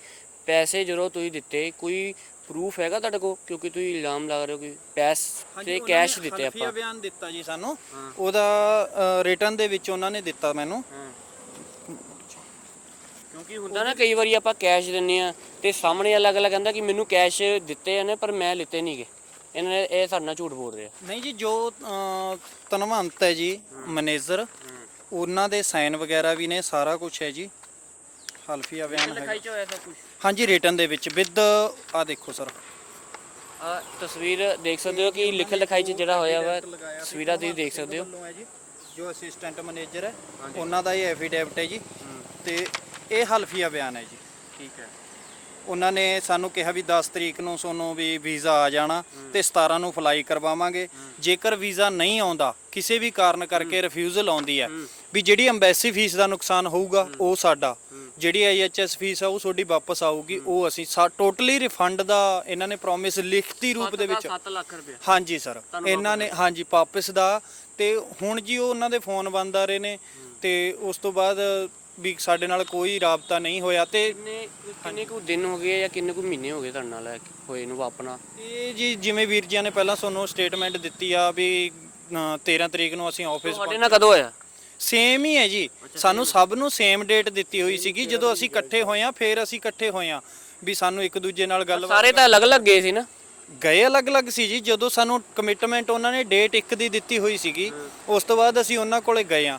ਪੈਸੇ ਜਦੋਂ ਤੁਸੀਂ ਦਿੱਤੇ ਕੋਈ ਪ੍ਰੂਫ ਹੈਗਾ ਤੁਹਾਡੇ ਕੋਲ? ਕਿਉਂਕਿ ਤੁਸੀਂ ਇਲਜ਼ਾਮ ਲਾ ਰਹੇ ਹੋ ਕਿ ਪੈਸ ਤੇ ਕੈਸ਼ ਦਿੱਤੇ ਹਲਫੀਆ ਆਪਾਂ। ਬਿਆਨ ਦਿੱਤਾ ਜੀ ਸਾਨੂੰ। ਉਹਦਾ ਰਿਟਰਨ ਦੇ ਵਿੱਚ ਉਹਨਾਂ ਨੇ ਦਿੱਤਾ ਮੈਨੂੰ। ਕਿਉਂਕਿ ਹੁੰਦਾ ਨਾ ਕਈ ਵਾਰੀ ਆਪਾਂ ਕੈਸ਼ ਦਿੰਨੇ ਆ ਤੇ ਸਾਹਮਣੇ ਅਲੱਗ-ਅਲੱਗ ਕਹਿੰਦਾ ਕਿ ਮੈਨੂੰ ਕੈਸ਼ ਦਿੱਤੇ ਨੇ ਪਰ ਮੈਂ ਲਿੱਤੇ ਨਹੀਂਗੇ ਇਹਨਾਂ ਨੇ ਇਹ ਸਾਡੇ ਨਾਲ ਝੂਠ ਬੋਲ ਰਹੇ ਨਹੀਂ ਜੀ ਜੋ ਅਹ, ਧਨਵੰਤ ਹੈ ਜੀ ਮੈਨੇਜਰ ਉਹਨਾਂ ਦੇ ਸਾਈਨ ਵਗੈਰਾ ਵੀ ਨੇ ਸਾਰਾ ਕੁਝ ਹੈ ਜੀ। ਹਲਫੀਆ ਬਿਆਨ ਹੈ ਲਿਖਾਈ ਚ ਹੋਇਆ ਸਭ ਕੁਝ ਹਾਂਜੀ ਰਿਟਰਨ ਦੇ ਵਿੱਚ ਵਿਦ ਆ ਦੇਖੋ ਸਰ ਆ ਤਸਵੀਰ ਦੇਖ ਸਕਦੇ ਹੋ ਕਿ ਲਿਖ ਲਿਖਾਈ ਚ ਜਿਹੜਾ ਹੋਇਆ ਵਾ ਤਸਵੀਰਾਂ ਤੁਸੀਂ ਦੇਖ ਸਕਦੇ ਹੋ। ਜੀ ਅਸਿਸਟੈਂਟ ਮੈਨੇਜਰ ਹੈ ਉਹਨਾਂ ਦਾ ਇਹ ਐਫੀਡੈਵਿਟ ਹੈ ਜੀ। ਤੇ ਇਹ ਹਲਫੀਆ ਬਿਆਨ ਹੈ ਜੀ। ਠੀਕ ਹੈ। ਉਹਨਾਂ ਨੇ ਸਾਨੂੰ ਕਿਹਾ ਵੀ 10 ਤਰੀਕ ਨੂੰ ਤੁਹਾਨੂੰ ਵੀ ਵੀਜ਼ਾ ਆ ਜਾਣਾ ਤੇ 17 ਨੂੰ ਫਲਾਈ ਕਰਵਾਵਾਂਗੇ। ਜੇਕਰ ਵੀਜ਼ਾ ਨਹੀਂ ਆਉਂਦਾ ਕਿਸੇ ਵੀ ਕਾਰਨ ਕਰਕੇ ਰਿਫਿਊਜ਼ਲ ਆਉਂਦੀ ਹੈ ਵੀ ਜਿਹੜੀ ਐਮਬੈਸੀ ਫੀਸ ਦਾ ਨੁਕਸਾਨ ਹੋਊਗਾ ਉਹ ਸਾਡਾ। ਜਿਹੜੀ ਆਈਐਚਐਸ ਫੀਸ ਆ ਉਹ ਤੁਹਾਡੀ ਵਾਪਸ ਆਊਗੀ। ਉਹ ਅਸੀਂ ਟੋਟਲੀ ਰਿਫੰਡ ਦਾ ਇਹਨਾਂ ਨੇ ਪ੍ਰੋਮਿਸ ਲਿਖਤੀ ਰੂਪ ਦੇ ਵਿੱਚ। 7 ਲੱਖ ਰੁਪਏ ਹਾਂਜੀ ਸਰ ਇਹਨਾਂ ਨੇ ਹਾਂਜੀ ਵਾਪਸ ਦਾ। ਤੇ ਹੁਣ ਜੀ ਉਹ ਉਹਨਾਂ ਦੇ ਫੋਨ ਬੰਦ ਆ ਰਹੇ ਨੇ ਤੇ ਉਸ ਤੋਂ ਬਾਅਦ ਵੀ ਸਾਡੇ ਨਾਲ ਕੋਈ ਰਾਬਤਾ ਨਹੀਂ ਹੋਇਆ ਤੇ ਕਿੰਨੇ ਕਿੰਨੇ ਕੁ ਦਿਨ ਹੋ ਗਏ ਜਾਂ ਕਿੰਨੇ ਕੁ ਮਹੀਨੇ ਹੋ ਗਏ ਤੁਹਾਡੇ ਨਾਲ ਹੋਏ ਨੂੰ ਆਪਣਾ ਇਹ ਜੀ ਜਿਵੇਂ ਵੀਰ ਜੀਆਂ ਨੇ ਪਹਿਲਾਂ ਤੁਹਾਨੂੰ ਸਟੇਟਮੈਂਟ ਦਿੱਤੀ ਆ ਵੀ ਅ, 13 ਤਰੀਕ ਨੂੰ ਅਸੀਂ ਆਫਿਸ ਤੁਹਾਡੇ ਨਾਲ ਕਦੋਂ ਹੋਇਆ? ਸੇਮ ਹੀ ਹੈ ਜੀ। ਸਾਨੂੰ ਸਭ ਨੂੰ ਸੇਮ ਡੇਟ ਦਿੱਤੀ ਹੋਈ ਸੀਗੀ। ਜਦੋਂ ਅਸੀਂ ਇਕੱਠੇ ਹੋਏ ਆ ਫੇਰ ਅਸੀਂ ਇਕੱਠੇ ਹੋਏ ਆ ਵੀ ਸਾਨੂੰ ਇੱਕ ਦੂਜੇ ਨਾਲ ਗੱਲ ਸਾਰੇ ਤਾਂ ਅਲੱਗ-ਅਲੱਗ ਗਏ ਸੀ ਨਾ। ਗਏ ਅਲੱਗ-ਅਲੱਗ ਸੀ ਜੀ ਜਦੋਂ ਸਾਨੂੰ ਕਮਿਟਮੈਂਟ ਉਹਨਾਂ ਨੇ ਡੇਟ ਇੱਕ ਦੀ ਦਿੱਤੀ ਹੋਈ ਸੀਗੀ ਉਸ ਤੋਂ ਬਾਅਦ ਅਸੀਂ ਉਹਨਾਂ ਕੋਲੇ ਗਏ ਆ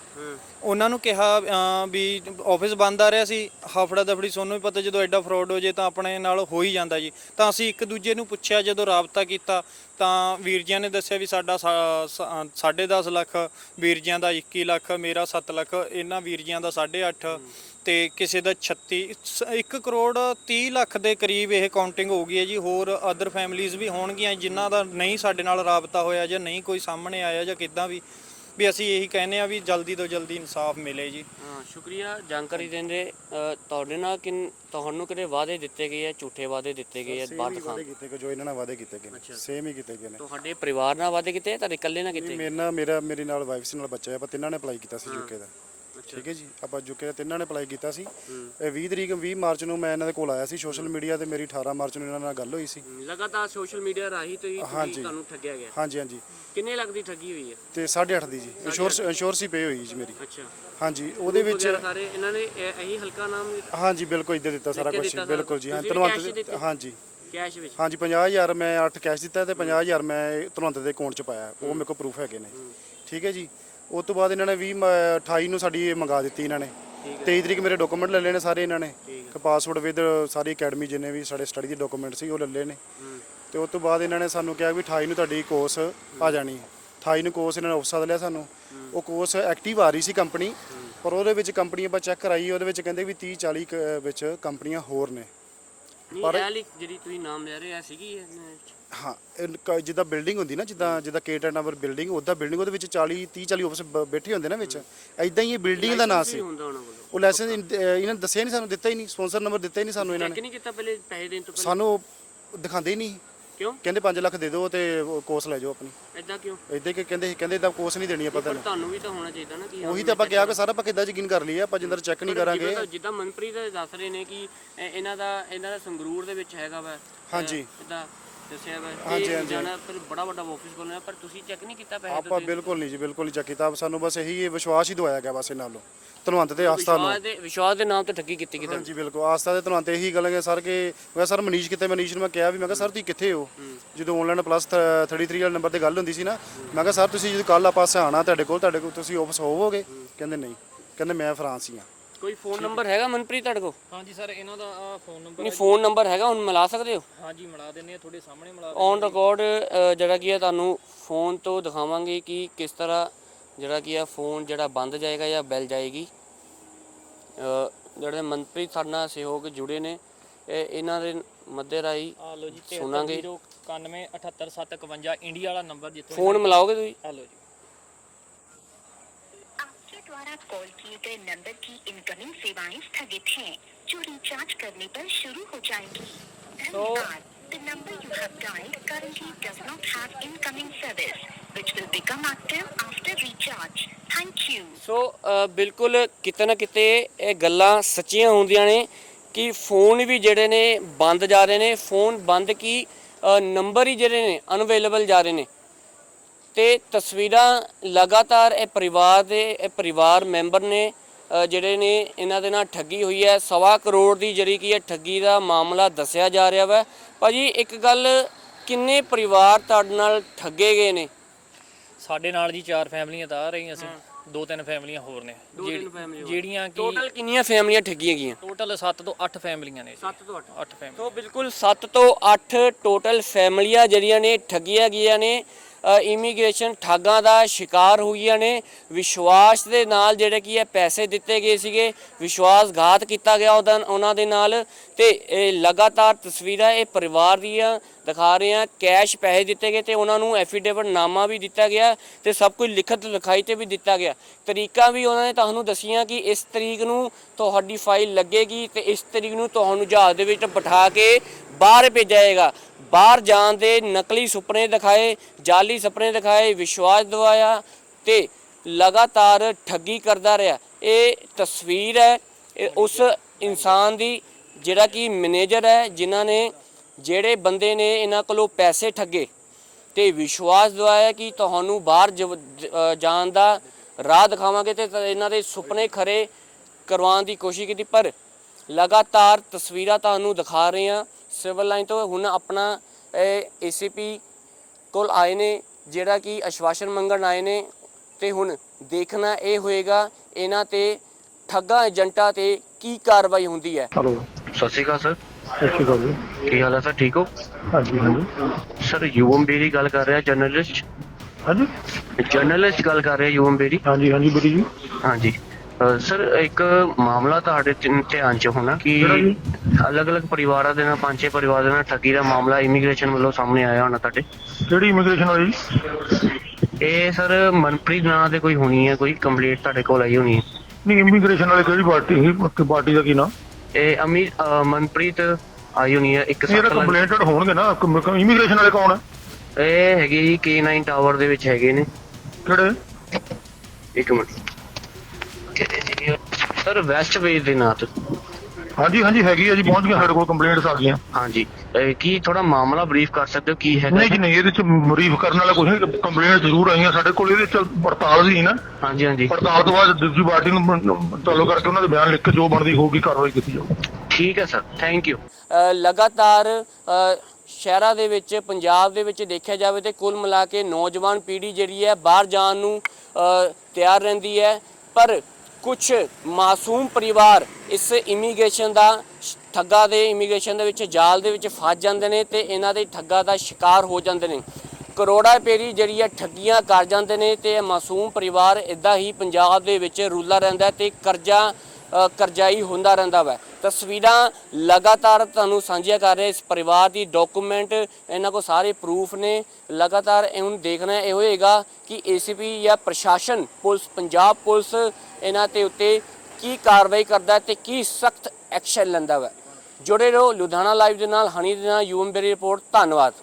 ਉਹਨਾਂ ਨੂੰ ਕਿਹਾ ਵੀ ਆਫਿਸ ਬੰਦ ਆ ਰਿਹਾ ਸੀ ਹਫੜਾ ਦਫੜੀ ਸਾਨੂੰ ਵੀ ਪਤਾ ਜਦੋਂ ਐਡਾ ਫਰਾਡ ਹੋ ਜੇ ਤਾਂ ਆਪਣੇ ਨਾਲ ਹੋ ਹੀ ਜਾਂਦਾ ਜੀ। ਤਾਂ ਅਸੀਂ ਇੱਕ ਦੂਜੇ ਨੂੰ ਪੁੱਛਿਆ ਜਦੋਂ ਰਾਬਤਾ ਕੀਤਾ ਤਾਂ ਵੀਰ ਜੀਆਂ ਨੇ ਦੱਸਿਆ ਵੀ ਸਾਡਾ 10.5 ਲੱਖ ਵੀਰ ਜੀਆਂ ਦਾ 21 ਲੱਖ ਮੇਰਾ 7 ਲੱਖ ਇਹਨਾਂ ਵੀਰ ਜੀਆਂ ਦਾ 8.5 ਤੇ ਕਿਸੇ ਦਾ 36 1 ਕਰੋੜ 30 ਲੱਖ ਦੇ ਕਰੀਬ ਇਹ ਕਾਊਂਟਿੰਗ ਹੋ ਗਈ ਹੈ ਜੀ। ਹੋਰ ਅਦਰ ਫੈਮਿਲੀਆਂ ਵੀ ਹੋਣਗੀਆਂ ਜਿਨ੍ਹਾਂ ਦਾ ਨਹੀਂ ਸਾਡੇ ਨਾਲ ਰਾਬਤਾ ਹੋਇਆ ਜਾਂ ਨਹੀਂ ਕੋਈ ਸਾਹਮਣੇ ਆਇਆ ਜਾਂ ਕਿੱਦਾਂ ਵੀ ਵੀ ਅਸੀਂ ਇਹੀ ਕਹਿੰਦੇ ਆ ਵੀ ਜਲਦੀ ਤੋਂ ਜਲਦੀ ਇਨਸਾਫ ਮਿਲੇ ਜੀ। ਹਾਂ ਸ਼ੁਕਰੀਆ ਜਾਣਕਾਰੀ ਦੇਣ ਦੇ ਅ, ਤੁਹਾਡੇ ਨਾਲ ਕਿਨ ਤੁਹਾਨੂੰ ਕਿਹੜੇ ਵਾਅਦੇ ਦਿੱਤੇ ਗਏ ਆ ਝੂਠੇ ਵਾਅਦੇ ਦਿੱਤੇ ਗਏ ਆ ਬਾਤ ਵਾਅਦੇ ਖਾਨ ਕੀਤੇ ਗਏ ਜੋ ਇਹਨਾਂ ਨਾਲ ਵਾਅਦੇ ਕੀਤੇ ਗਏ ਨੇ। ਸੇਮ ਹੀ ਕੀਤੇ ਗਏ ਨੇ। ਤੁਹਾਡੇ ਪਰਿਵਾਰ ਨਾਲ ਵਾਅਦੇ ਕੀਤੇ ਆ, ਤੁਹਾਡੇ ਇਕੱਲੇ ਨਾਲ ਕੀਤੇ ਮੇਰੇ ਨਾਲ ਮੇਰਾ ਮੇਰੇ ਨਾਲ ਵਾਈਫ ਸੀ ਨਾਲ ਬੱਚਾ ਹੈ ਪਰ ਤਿੰਨਾਂ ਨੇ ਅਪਲਾਈ ਕੀਤਾ ਸੀ ਯੂਕੇ ਦਾ। ਠੀਕ ਹੈ ਜੀ ਆਪਾਂ ਜੁਕੇ ਤਿੰਨਾਂ ਨੇ ਅਪਲਾਈ ਕੀਤਾ ਸੀ। ਇਹ 20 ਤਰੀਕ 20 ਮਾਰਚ ਨੂੰ ਮੈਂ ਇਹਨਾਂ ਦੇ ਕੋਲ ਆਇਆ ਸੀ ਸੋਸ਼ਲ ਮੀਡੀਆ ਤੇ ਮੇਰੀ 18 ਮਾਰਚ ਨੂੰ ਇਹਨਾਂ ਨਾਲ ਗੱਲ ਹੋਈ ਸੀ। ਲਗਾਤਾਰ ਸੋਸ਼ਲ ਮੀਡੀਆ ਰਾਹੀਂ ਤੋਂ ਹੀ ਤੁਸੀਂ- ਹਾਂਜੀ। ਤੁਹਾਨੂੰ ਠੱਗਿਆ ਗਿਆ। ਹਾਂਜੀ ਹਾਂਜੀ। ਕਿੰਨੇ ਲੱਖ ਦੀ ਠੱਗੀ ਹੋਈ ਹੈ? ਤੇ 8.5 ਦੀ ਜੀ। ਇੰਸ਼ੋਰੈਂਸ ਇੰਸ਼ੋਰੈਂਸ ਹੀ ਪੇ ਹੋਈ ਜੀ ਮੇਰੀ। ਅੱਛਾ। ਹਾਂਜੀ ਉਹਦੇ ਵਿੱਚ ਵਗੈਰਾ ਸਾਰੇ ਇਹਨਾਂ ਨੇ ਇਹ- ਇਹੀ ਹਲਕਾ ਨਾਮ ਹਾਂਜੀ ਬਿਲਕੁਲ ਇੱਦਾਂ ਦਿੱਤਾ ਸਾਰਾ ਲਿਖ ਕੇ ਕੁਝ ਦਿੱਤਾ ਬਿਲਕੁਲ ਜੀ ਹਾਂ ਤੁਸੀਂ ਵੀ cash ਹੀ ਧੰਨਵਾਦ ਦਿੱਤੇ? ਹਾਂਜੀ। ਕੈਸ਼ ਵਿੱਚ? ਹਾਂਜੀ 50000 ਮੈਂ 8 ਕੈਸ਼ ਦਿੱਤਾ ਤੇ 50000 ਮੈਂ ਧਨਵੰਤ ਦੇ ਅਕਾਊਂਟ 'ਚ ਪਾਇਆ। ਉਹ ਮੇਰੇ ਕੋਲ ਪ੍ਰੂਫ ਹੈਗੇ ਨੇ। ਠੀਕ ਹੈ ਜੀ? ਉਸ ਤੋਂ ਬਾਅਦ ਇਹਨਾਂ ਨੇ 20 ਮ- 28 ਨੂੰ ਸਾਡੀ ਇਹ ਮੰਗਾ ਦਿੱਤੀ ਇਹਨਾਂ ਨੇ। 23 ਤਰੀਕ ਮੇਰੇ ਡਾਕੂਮੈਂਟ ਲੈ ਲਏ ਨੇ ਸਾਰੇ ਇਹਨਾਂ ਨੇ। ਕਿ ਪਾਸਵਰਡ ਵਿਦ ਸਾਰੀ ਅਕੈਡਮੀ ਜਿੰਨੇ ਵੀ ਸਾਡੇ ਸਟੱਡੀ ਦੇ ਡਾਕੂਮੈਂਟ ਸੀ ਉਹ ਲੈ ਲਏ ਨੇ। ਤੇ ਉਸ ਤੋਂ ਬਾਅਦ ਇਹਨਾਂ ਨੇ ਸਾਨੂੰ ਕਿਹਾ ਵੀ 28 ਨੂੰ ਤੁਹਾਡੀ ਕੋਰਸ ਆ ਜਾਣੀ 28 ਨੂੰ ਕੋਰਸ ਇਹਨਾਂ ਨੇ ਆਫਸਾ ਲਿਆ ਸਾਨੂੰ। ਉਹ ਕੋਰਸ ਐਕਟਿਵ ਆ ਰਹੀ ਸੀ ਕੰਪਨੀ ਪਰ ਉਹਦੇ ਵਿੱਚ ਕੰਪਨੀ ਆਪਾਂ ਚੈੱਕ ਕਰਾਈ ਉਹਦੇ ਵਿੱਚ ਕਹਿੰਦੇ ਵੀ 30 40 ਕੁ ਵਿੱਚ ਕੰਪਨੀਆਂ ਹੋਰ ਨੇ। ਨਹੀਂ ਪਰ- ਇਹ ਵਾਲੀ ਜਿਹੜੀ ਤੁਸੀਂ ਨਾਮ ਲੈ ਰਹੇ ਆ ਸੀਗੀ ਹਾਂ ਕ- ਜਿੱਦਾਂ ਬਿਲਡਿੰਗ ਹੁੰਦੀ ਨਾ ਜਿੱਦਾਂ ਜਿੱਦਾਂ ਕੇਟਰ ਨੰਬਰ ਬਿਲਡਿੰਗ ਉਹਦਾ ਬਿਲਡਿੰਗ ਉਹਦੇ ਵਿੱਚ 40 30 40 ਆਫਿਸ ਬੈਠੇ ਹੁੰਦੇ ਨਾ ਵਿੱਚ। ਐਦਾਂ ਹੀ ਇਹ ਬਿਲਡਿੰਗ ਦਾ ਨਾਂ ਸੀ। ਹੁੰਦਾ ਉਹਨਾਂ ਕੋਲ ਉਹ ਲਾਇਸੈਂਸ ਇਹਨਾਂ ਨੇ ਦੱਸਿਆ ਨਹੀਂ ਸਾਨੂੰ ਦਿੱਤਾ ਹੀ ਨਹੀਂ ਸਪਾਂਸਰ ਨੰਬਰ ਦਿੱਤਾ ਹੀ ਨਹੀਂ ਸਾਨੂੰ ਇਹਨਾਂ ਚੈੱਕ ਨੇ ਨਹੀਂ ਕੀਤਾ ਪਹਿਲੇ ਪੈਸੇ ਦੇਣ ਤੋਂ ਪਹਿਲੇ? ਸਾਨੂੰ ਉਹ ਦਿਖਾਉਂਦੇ ਹੀ ਨਹੀਂ ਕਿਉਂ? ਕਹਿੰਦੇ 5 ਲੱਖ ਦੇ ਦਿਓ ਤੇ ਕੋਰਸ ਲੈ ਜਾਓ ਆਪਣੀ। ਐਦਾਂ ਕਿਉਂ? ਇਦਾਂ ਕਿ ਕਹਿੰਦੇ ਕਹਿੰਦੇ ਇਦਾਂ ਕੋਰਸ ਨਹੀਂ ਦੇਣੀ ਆਪਾਂ ਪਰ ਤੈਨੂੰ। ਤੁਹਾਨੂੰ ਵੀ ਤਾਂ ਹੋਣਾ ਚਾਹੀਦਾ ਨਾ ਕਿ ਉਹੀ ਤਾਂ ਆਪਾਂ ਕਿਹਾ ਕਿ ਸਾਰਾ ਆਪਾਂ ਕਿੱਦਾਂ ਯਕੀਨ ਕਰ ਲਈਏ ਆਪਾਂ ਜਿੰਦਰ ਚੈੱਕ ਨਹੀਂ ਕਰਾਂਗੇ। ਜਿੱਦਾਂ- ਜਿੱਦਾਂ ਮਨਪ੍ਰੀਤ ਦੱਸ ਰਹੇ ਨੇ ਕਿ ਇਹ- ਇਹਨਾਂ ਦਾ ਇਹਨਾਂ ਦਾ ਸੰਗਰੂਰ ਦੇ ਵਿੱਚ ਹੈਗਾ ਵਾ। ਹਾਂਜੀ। ਇਦਾਂ ਦੱਸਿਆ ਵਾ ਹਾਂਜੀ, ਹਾਂਜੀ। ਜਾਣਾ ਫਿਰ ਬੜਾ ਵੱਡਾ ਆਫਿਸ ਖੋਲਣਾ ਪਰ ਤੁਸੀਂ ਚੈੱਕ ਨਹੀਂ ਕੀਤਾ ਪੈਸੇ ਆਪਾਂ ਬਿਲਕੁਲ ਨਹੀਂ ਜੀ ਬਿਲਕੁਲ ਨਹੀਂ ਚੈੱਕ ਕੀਤਾ। ਸਾਨੂੰ ਬਸ ਇਹੀ ਇਹ ਵਿਸ਼ਵਾਸ ਹੀ ਦਵਾਇਆ ਗਿਆ ਬਸ ਇਹਨਾਂ ਨੂੰ ਧਨਵੰਤ ਤੇ ਆਸਥਾ ਨੂੰ। ਵਿਸ਼ਵਾਸ ਦੇ ਵਿਸ਼ਵਾਸ ਦੇ ਨਾਮ ਤੇ ਠੱਗੀ ਕੀਤੀ ਕਿਤੇ। ਹਾਂਜੀ ਬਿਲਕੁਲ। ਆਸਥਾ ਦੇ ਧਨਵੰਤ ਇਹੀ ਗੱਲ ਹੈ ਸਰ ਕਿ ਮੈਂ ਕਿਹਾ ਸਰ ਮਨੀਸ਼ ਕਿਤੇ ਮਨੀਸ਼ ਨੂੰ ਮੈਂ ਕਿਹਾ ਵੀ ਮੈਂ ਕਿਹਾ ਸਰ ਤੁਸੀਂ ਕਿੱਥੇ ਹੋ? ਜਦੋਂ ਆਨਲਾਈਨ ਪਲੱਸ 33 ਵਾਲੇ ਨੰਬਰ ਤੇ ਗੱਲ ਹੁੰਦੀ ਸੀ ਨਾ ਮੈਂ ਕਿਹਾ ਸਰ ਤੁਸੀਂ ਜਦੋਂ ਕੱਲ ਆਪਾਂ ਆਣਾ ਤੁਹਾਡੇ ਕੋਲ ਤੁਹਾਡੇ ਕੋਲ ਤੁਸੀਂ ਆਫਿਸ ਹੋਵੋਗੇ? ਕਹਿੰਦੇ ਨਹੀਂ। ਕਹਿੰਦੇ ਮੈਂ ਫਰਾਂਸ ਹੀ ਆ ਕੋਈ ਫੋਨ ਨੰਬਰ ਹੈਗਾ ਮਨਪ੍ਰੀਤ ਤੁਹਾਡੇ ਕੋਲ? ਹਾਂਜੀ ਸਰ ਇਹਨਾਂ ਦਾ ਫੋਨ ਨੰਬਰ ਨਹੀਂ ਫੋਨ ਨੰਬਰ ਹੈਗਾ ਹੁਣ ਮਿਲਾ ਸਕਦੇ ਹੋ? ਹਾਂਜੀ ਮਿਲਾ ਦਿੰਨੇ ਆ ਤੁਹਾਡੇ ਸਾਹਮਣੇ ਮਿਲਾ ਔਨ ਰਿਕਾਰਡ ਜਿਹੜਾ ਕੀ ਹੈ ਤੁਹਾਨੂੰ ਫੋਨ ਤੋਂ ਦਿਖਾਵਾਂਗੇ ਕਿ ਕਿਸ ਤਰ੍ਹਾਂ ਜਿਹੜਾ ਕੀ ਹੈ ਫੋਨ ਜਿਹੜਾ ਬੰਦ ਜਾਏਗਾ ਜਾਂ ਬੈਲ ਜਾਏਗੀ। ਜਿਹੜੇ ਮਨਪ੍ਰੀਤ ਸਾਡੇ ਨਾਲ ਸਹਿਯੋਗ ਜੁੜੇ ਨੇ ਇਹਨਾਂ ਦੇ ਮੱਦੇ ਰਾਈ ਸੁਣਾਂਗੇ। 91 ਇੰਡੀਆ ਵਾਲਾ ਨੰਬਰ ਜਿੱਥੋਂ ਫੋਨ ਮਿਲਾਓਗੇ ਤੁਸੀਂ? ਹਲੋ ਜੀ। द्वारा कॉल किए गए नंबर की इनकमिंग सेवाएं स्थगित हैं जो रिचार्ज करने पर शुरू हो जाएंगी धन्यवाद The number you have dialed currently does not have incoming service, which will become active after recharge. Thank you. ਸੋ ਅ, ਬਿਲਕੁਲ ਕਿਤੇ ਨਾ ਕਿਤੇ ਇਹ ਗੱਲਾਂ ਸੱਚੀਆਂ ਹੁੰਦੀਆਂ ਨੇ ਕਿ ਫੋਨ ਵੀ ਜਿਹੜੇ ਨੇ ਬੰਦ ਜਾ ਰਹੇ ਨੇ ਫੋਨ ਬੰਦ ਕੀ ਅ, ਨੰਬਰ ਹੀ ਜਿਹੜੇ ਨੇ ਅਨਅਵੇਲੇਬਲ ਜਾ ਰਹੇ ਨੇ ਤੇ ਤਸਵੀਰਾਂ ਲਗਾਤਾਰ ਇਹ ਪਰਿਵਾਰ ਦੇ ਇਹ ਪਰਿਵਾਰ ਮੈਂਬਰ ਨੇ ਜਿਹੜੇ ਨੇ ਇਹਨਾਂ ਦੇ ਨਾਲ ਠੱਗੀ ਹੋਈ ਹੈ। ਸਵਾ ਕਰੋੜ ਦੀ ਜਿਹੜੀ ਕੀ ਹੈ ਠੱਗੀ ਦਾ ਮਾਮਲਾ ਦੱਸਿਆ ਜਾ ਰਿਹਾ ਵਾ। ਭਾਜੀ ਇੱਕ ਗੱਲ ਕਿੰਨੇ ਪਰਿਵਾਰ ਤੁਹਾਡੇ ਨਾਲ ਠੱਗੇ ਗਏ ਨੇ? ਸਾਡੇ ਨਾਲ ਜੀ ਚਾਰ ਫੈਮਲੀਆਂ ਤਾਂ ਆ ਰਹੀਆਂ ਸੀ। ਦੋ ਤਿੰਨ ਫੈਮਲੀਆਂ ਹੋਰ ਨੇ। ਜਿਹੜੀਆਂ ਕਿ ਟੋਟਲ ਕਿੰਨੀਆਂ ਫੈਮਲੀਆਂ ਠੱਗੀਆਂ ਗਈਆਂ? ਟੋਟਲ 7 ਤੋਂ 8 ਫੈਮਲੀਆਂ ਨੇ 7 ਤੋਂ 8 8 ਫੈਮਲੀ ਤੋ ਬਿਲਕੁਲ 7 ਤੋਂ 8 ਟੋਟਲ ਫੈਮਲੀਆਂ ਜਿਹੜੀਆਂ ਨੇ ਠੱਗੀਆਂ ਗਈਆਂ ਨੇ। ਇਮੀਗ੍ਰੇਸ਼ਨ ਠਾਗਾਂ ਦਾ ਸ਼ਿਕਾਰ ਹੋਈਆਂ ਨੇ। ਵਿਸ਼ਵਾਸ ਦੇ ਨਾਲ ਜਿਹੜੇ ਕੀ ਹੈ, ਪੈਸੇ ਦਿੱਤੇ ਗਏ ਸੀਗੇ, ਵਿਸ਼ਵਾਸਘਾਤ ਕੀਤਾ ਗਿਆ ਉਹਦਾ, ਉਹਨਾਂ ਦੇ ਨਾਲ। ਤੇ ਇਹ ਲਗਾਤਾਰ ਤਸਵੀਰਾਂ ਇਹ ਪਰਿਵਾਰ ਦੀਆਂ ਦਿਖਾ ਰਹੇ ਹਾਂ। ਕੈਸ਼ ਪੈਸੇ ਦਿੱਤੇ ਗਏ ਤੇ ਉਹਨਾਂ ਨੂੰ ਐਫੀਡੇਵਿਟ ਨਾਮਾ ਵੀ ਦਿੱਤਾ ਗਿਆ ਤੇ ਸਭ ਕੁਝ ਲਿਖਤ ਲਿਖਾਈ ਤੇ ਵੀ ਦਿੱਤਾ ਗਿਆ। ਤਰੀਕਾ ਵੀ ਉਹਨਾਂ ਨੇ ਤੁਹਾਨੂੰ ਦੱਸੀਆਂ ਕਿ ਇਸ ਤਰੀਕ ਨੂੰ ਤੁਹਾਡੀ ਫਾਈਲ ਲੱਗੇਗੀ ਤੇ ਇਸ ਤਰੀਕ ਨੂੰ ਤੁਹਾਨੂੰ ਜਹਾਜ਼ ਦੇ ਵਿੱਚ ਬਿਠਾ ਕੇ ਬਾਹਰ ਭੇਜਿਆ ਜਾਏਗਾ। ਬਾਹਰ ਜਾਣ ਦੇ ਨਕਲੀ ਸੁਪਨੇ ਦਿਖਾਏ, ਜਾਲੀ ਸੁਪਨੇ ਦਿਖਾਏ, ਵਿਸ਼ਵਾਸ ਦਿਵਾਇਆ ਤੇ ਲਗਾਤਾਰ ਠੱਗੀ ਕਰਦਾ ਰਿਹਾ। ਇਹ ਤਸਵੀਰ ਹੈ, ਇਹ ਉਸ ਇਨਸਾਨ ਦੀ ਜਿਹੜਾ ਕਿ ਮੈਨੇਜਰ ਹੈ, ਜਿਨ੍ਹਾਂ ਨੇ ਜਿਹੜੇ ਬੰਦੇ ਨੇ ਇਹਨਾਂ ਕੋਲੋਂ ਪੈਸੇ ਠੱਗੇ ਤੇ ਵਿਸ਼ਵਾਸ ਦਿਵਾਇਆ ਕਿ ਤੁਹਾਨੂੰ ਬਾਹਰ ਜ- ਜਾਣ ਦਾ ਰਾਹ ਦਿਖਾਵਾਂਗੇ ਤੇ, ਇਹਨਾਂ ਦੇ ਸੁਪਨੇ ਖਰੇ ਕਰਵਾਉਣ ਦੀ ਕੋਸ਼ਿਸ਼ ਕੀਤੀ। ਪਰ ਲਗਾਤਾਰ ਤਸਵੀਰਾਂ ਤੁਹਾਨੂੰ ਦਿਖਾ ਰਹੇ ਹਾਂ ਸਿਵਲ ਲਾਈਨ ਤੋਂ ਹੁਣ ਆਪਣਾ ਏਸੀਪੀ ਕੋਲ ਆਏ ਨੇ ਜਿਹੜਾ ਕਿ ਆਸ਼ਵਾਸਨ ਮੰਗਣ ਆਏ ਨੇ ਤੇ ਹੁਣ ਦੇਖਣਾ ਇਹ ਹੋਏਗਾ ਇਹਨਾਂ ਤੇ ਠੱਗਾ ਏਜੰਟਾਂ ਤੇ ਕੀ ਕਾਰਵਾਈ ਹੁੰਦੀ ਹੈ। ਹੈਲੋ। ਸਤਿ ਸ਼੍ਰੀ ਅਕਾਲ ਸਰ। ਸਤਿ ਸ਼੍ਰੀ ਅਕਾਲ ਜੀ। ਕੀ ਹਾਲ ਹੈ ਸਰ ਠੀਕ ਹੋ? ਹਾਂਜੀ ਹਾਂਜੀ। ਸਰ ਯੂਵਮ ਬੇਰੀ ਗੱਲ ਕਰ ਰਿਹਾ ਜਰਨਲਿਸਟ। ਹਾਂਜੀ। ਜਰਨਲਿਸਟ ਗੱਲ ਕਰ ਰਿਹਾ ਯੂਵਮ ਬੇਰੀ। ਹਾਂਜੀ ਹਾਂਜੀ ਬੇਟੀ ਜੀ। ਹਾਂਜੀ। ਸਰ ਇੱਕ ਮਾਮਲਾ ਤੁਹਾਡੇ ਧਿਆਨ ਚ ਹੋਣਾ ਕਿ? ਅਲੱਗ-ਅਲੱਗ ਪਰਿਵਾਰਾਂ ਦੇ ਨਾਲ ਪੰਜ ਪਰਿਵਾਰਾਂ ਦੇ ਨਾਲ ਠੱਗੀ ਦਾ ਮਾਮਲਾ ਇਮੀਗ੍ਰੇਸ਼ਨ ਵੱਲੋਂ ਸਾਹਮਣੇ ਆਇਆ ਹੋਣਾ ਤੁਹਾਡੇ? ਕਿਹੜੀ ਇਮੀਗ੍ਰੇਸ਼ਨ ਵਾਲੀ? ਇਹ ਸਰ ਮਨਪ੍ਰੀਤ ਨਾਂ ਦੇ ਕੋਈ ਹੋਣੀ ਹੈ ਕੋਈ ਕੰਪਲੀਟ ਤੁਹਾਡੇ ਕੋਲ ਆਈ ਹੋਣੀ ਹੈ? ਨਹੀਂ ਇਮੀਗ੍ਰੇਸ਼ਨ ਵਾਲੀ ਕਿਹੜੀ ਪਾਰਟੀ ਸੀ? ਕਿ ਪਾਰਟੀ ਦਾ ਕੀ ਨਾਮ ਇਹ ਅਮੀ ਮਨਪ੍ਰੀਤ ਆਈ ਹੋਣੀ ਹੈ ਇੱਕ ਲੱਖ- ਕੰਪਲੇਂਟਡ ਹੋਣਗੇ ਨਾ ਇਮੀਗ੍ਰੇਸ਼ਨ ਵਾਲੇ ਕੌਣ ਹੈ? ਇਹ ਹੈਗੇ ਜੀ K9 ਟਾਵਰ ਦੇ ਵਿੱਚ ਹੈਗੇ ਨੇ। ਕਿਹੜੇ? ਇੱਕ ਮਿੰਟ। ਸਰ ਵੈਸਟ ਵੇਜ ਦੇ ਨਾਂ ਤੇ। ਹਾਂਜੀ ਹਾਂਜੀ ਹੈਗੀ ਆ ਜੀ ਪਹੁੰਚ ਗਈਆਂ ਸਾਡੇ ਕੋਲ ਕੰਪਲੇਂਟਸ ਆ ਗਈਆਂ। ਹਾਂਜੀ। ਕੀ ਥੋੜਾ ਮਾਮਲਾ ਬਰੀਫ ਕਰ ਸਕਦੇ ਹੋ? ਕੀ ਹੈਗਾ ਨਹੀਂ ਜੀ ਨਹੀਂ ਇਹਦੇ ਚ ਬਰੀਫ ਕਰਨ ਵਾਲਾ ਕੁਝ ਨਹੀਂ ਕੰਪਲੇਂਟ ਜ਼ਰੂਰ ਆਈਆਂ ਸਾਡੇ ਕੋਲ ਇਹਦੇ ਚ ਪੜਤਾਲ ਸੀ ਨਾ। ਹਾਂਜੀ ਹਾਂਜੀ। ਪੜਤਾਲ ਤੋਂ ਬਾਅਦ ਦੂਜੀ ਪਾਰਟੀ ਨੂੰ ਚਾਲੂ ਕਰਕੇ ਉਹਨਾਂ ਦੇ ਬਿਆਨ ਲਿਖ ਕੇ ਜੋ ਬਣਦੀ ਹੋਊਗੀ ਕਾਰਵਾਈ ਕੀਤੀ ਜਾਊਗੀ। ਠੀਕ ਹੈ ਸਰ ਥੈਂਕ ਯੂ ਅ, ਲਗਾਤਾਰ ਅ, ਸ਼ਹਿਰਾਂ ਦੇ ਵਿੱਚ ਪੰਜਾਬ ਦੇ ਵਿੱਚ ਦੇਖਿਆ ਜਾਵੇ ਤੇ ਕੁੱਲ ਮਿਲਾ ਕੇ ਨੌਜਵਾਨ ਪੀੜ੍ਹੀ ਜਿਹੜੀ ਹੈ ਬਾਹਰ ਜਾਣ ਨੂੰ ਅ, ਤਿਆਰ ਰਹਿੰਦੀ ਹੈ। ਪਰ ਕੁਝ ਮਾਸੂਮ ਪਰਿਵਾਰ ਇਸ ਇਮੀਗ੍ਰੇਸ਼ਨ ਦਾ, ਠੱਗਾ ਦੇ ਇਮੀਗ੍ਰੇਸ਼ਨ ਦੇ ਵਿੱਚ, ਜਾਲ ਦੇ ਵਿੱਚ ਫਸ ਜਾਂਦੇ ਨੇ ਤੇ ਇਹਨਾਂ ਦੇ ਠੱਗਾ ਦਾ ਸ਼ਿਕਾਰ ਹੋ ਜਾਂਦੇ ਨੇ। ਕਰੋੜਾ ਪੇਰੀ ਜਿਹੜੀ ਹੈ ਠੱਗੀਆਂ ਕਰ ਜਾਂਦੇ ਨੇ ਤੇ ਇਹ ਮਾਸੂਮ ਪਰਿਵਾਰ ਇਦਾਂ ਹੀ ਪੰਜਾਬ ਦੇ ਵਿੱਚ ਰੂਲਾ ਰਹਿੰਦਾ ਹੈ ਤੇ ਕਰਜ਼ਾ ਕਰਜ਼ਾਈ ਹੁੰਦਾ ਰਹਿੰਦਾ ਵਾ। ਤਸਵੀਰਾਂ ਲਗਾਤਾਰ ਤੁਹਾਨੂੰ ਸਾਂਝੀਆਂ ਕਰ ਰਹੇ ਇਸ ਪਰਿਵਾਰ ਦੀ ਡਾਕੂਮੈਂਟ ਇਹਨਾਂ ਕੋਲ ਸਾਰੇ ਪ੍ਰੂਫ ਨੇ। ਲਗਾਤਾਰ ਇਹਨੂੰ ਦੇਖਣਾ ਇਹ ਹੋਏਗਾ ਕਿ ਏਸੀਪੀ ਜਾਂ ਪ੍ਰਸ਼ਾਸਨ, ਪੁਲਿਸ, ਪੰਜਾਬ ਪੁਲਿਸ ਇਹਨਾਂ ਤੇ ਉੱਤੇ ਕੀ ਕਾਰਵਾਈ ਕਰਦਾ ਹੈ ਤੇ ਕੀ ਸਖਤ ਐਕਸ਼ਨ ਲੈਂਦਾ ਵਾ। ਜੁੜੇ ਰਹੋ ਲੁਧਿਆਣਾ ਲਾਈਵ ਦੇ ਨਾਲ, ਹਨੀ ਦੇ ਨਾਲ ਯੂਐਮ ਬੇਰੀ ਰਿਪੋਰਟ ਧੰਨਵਾਦ।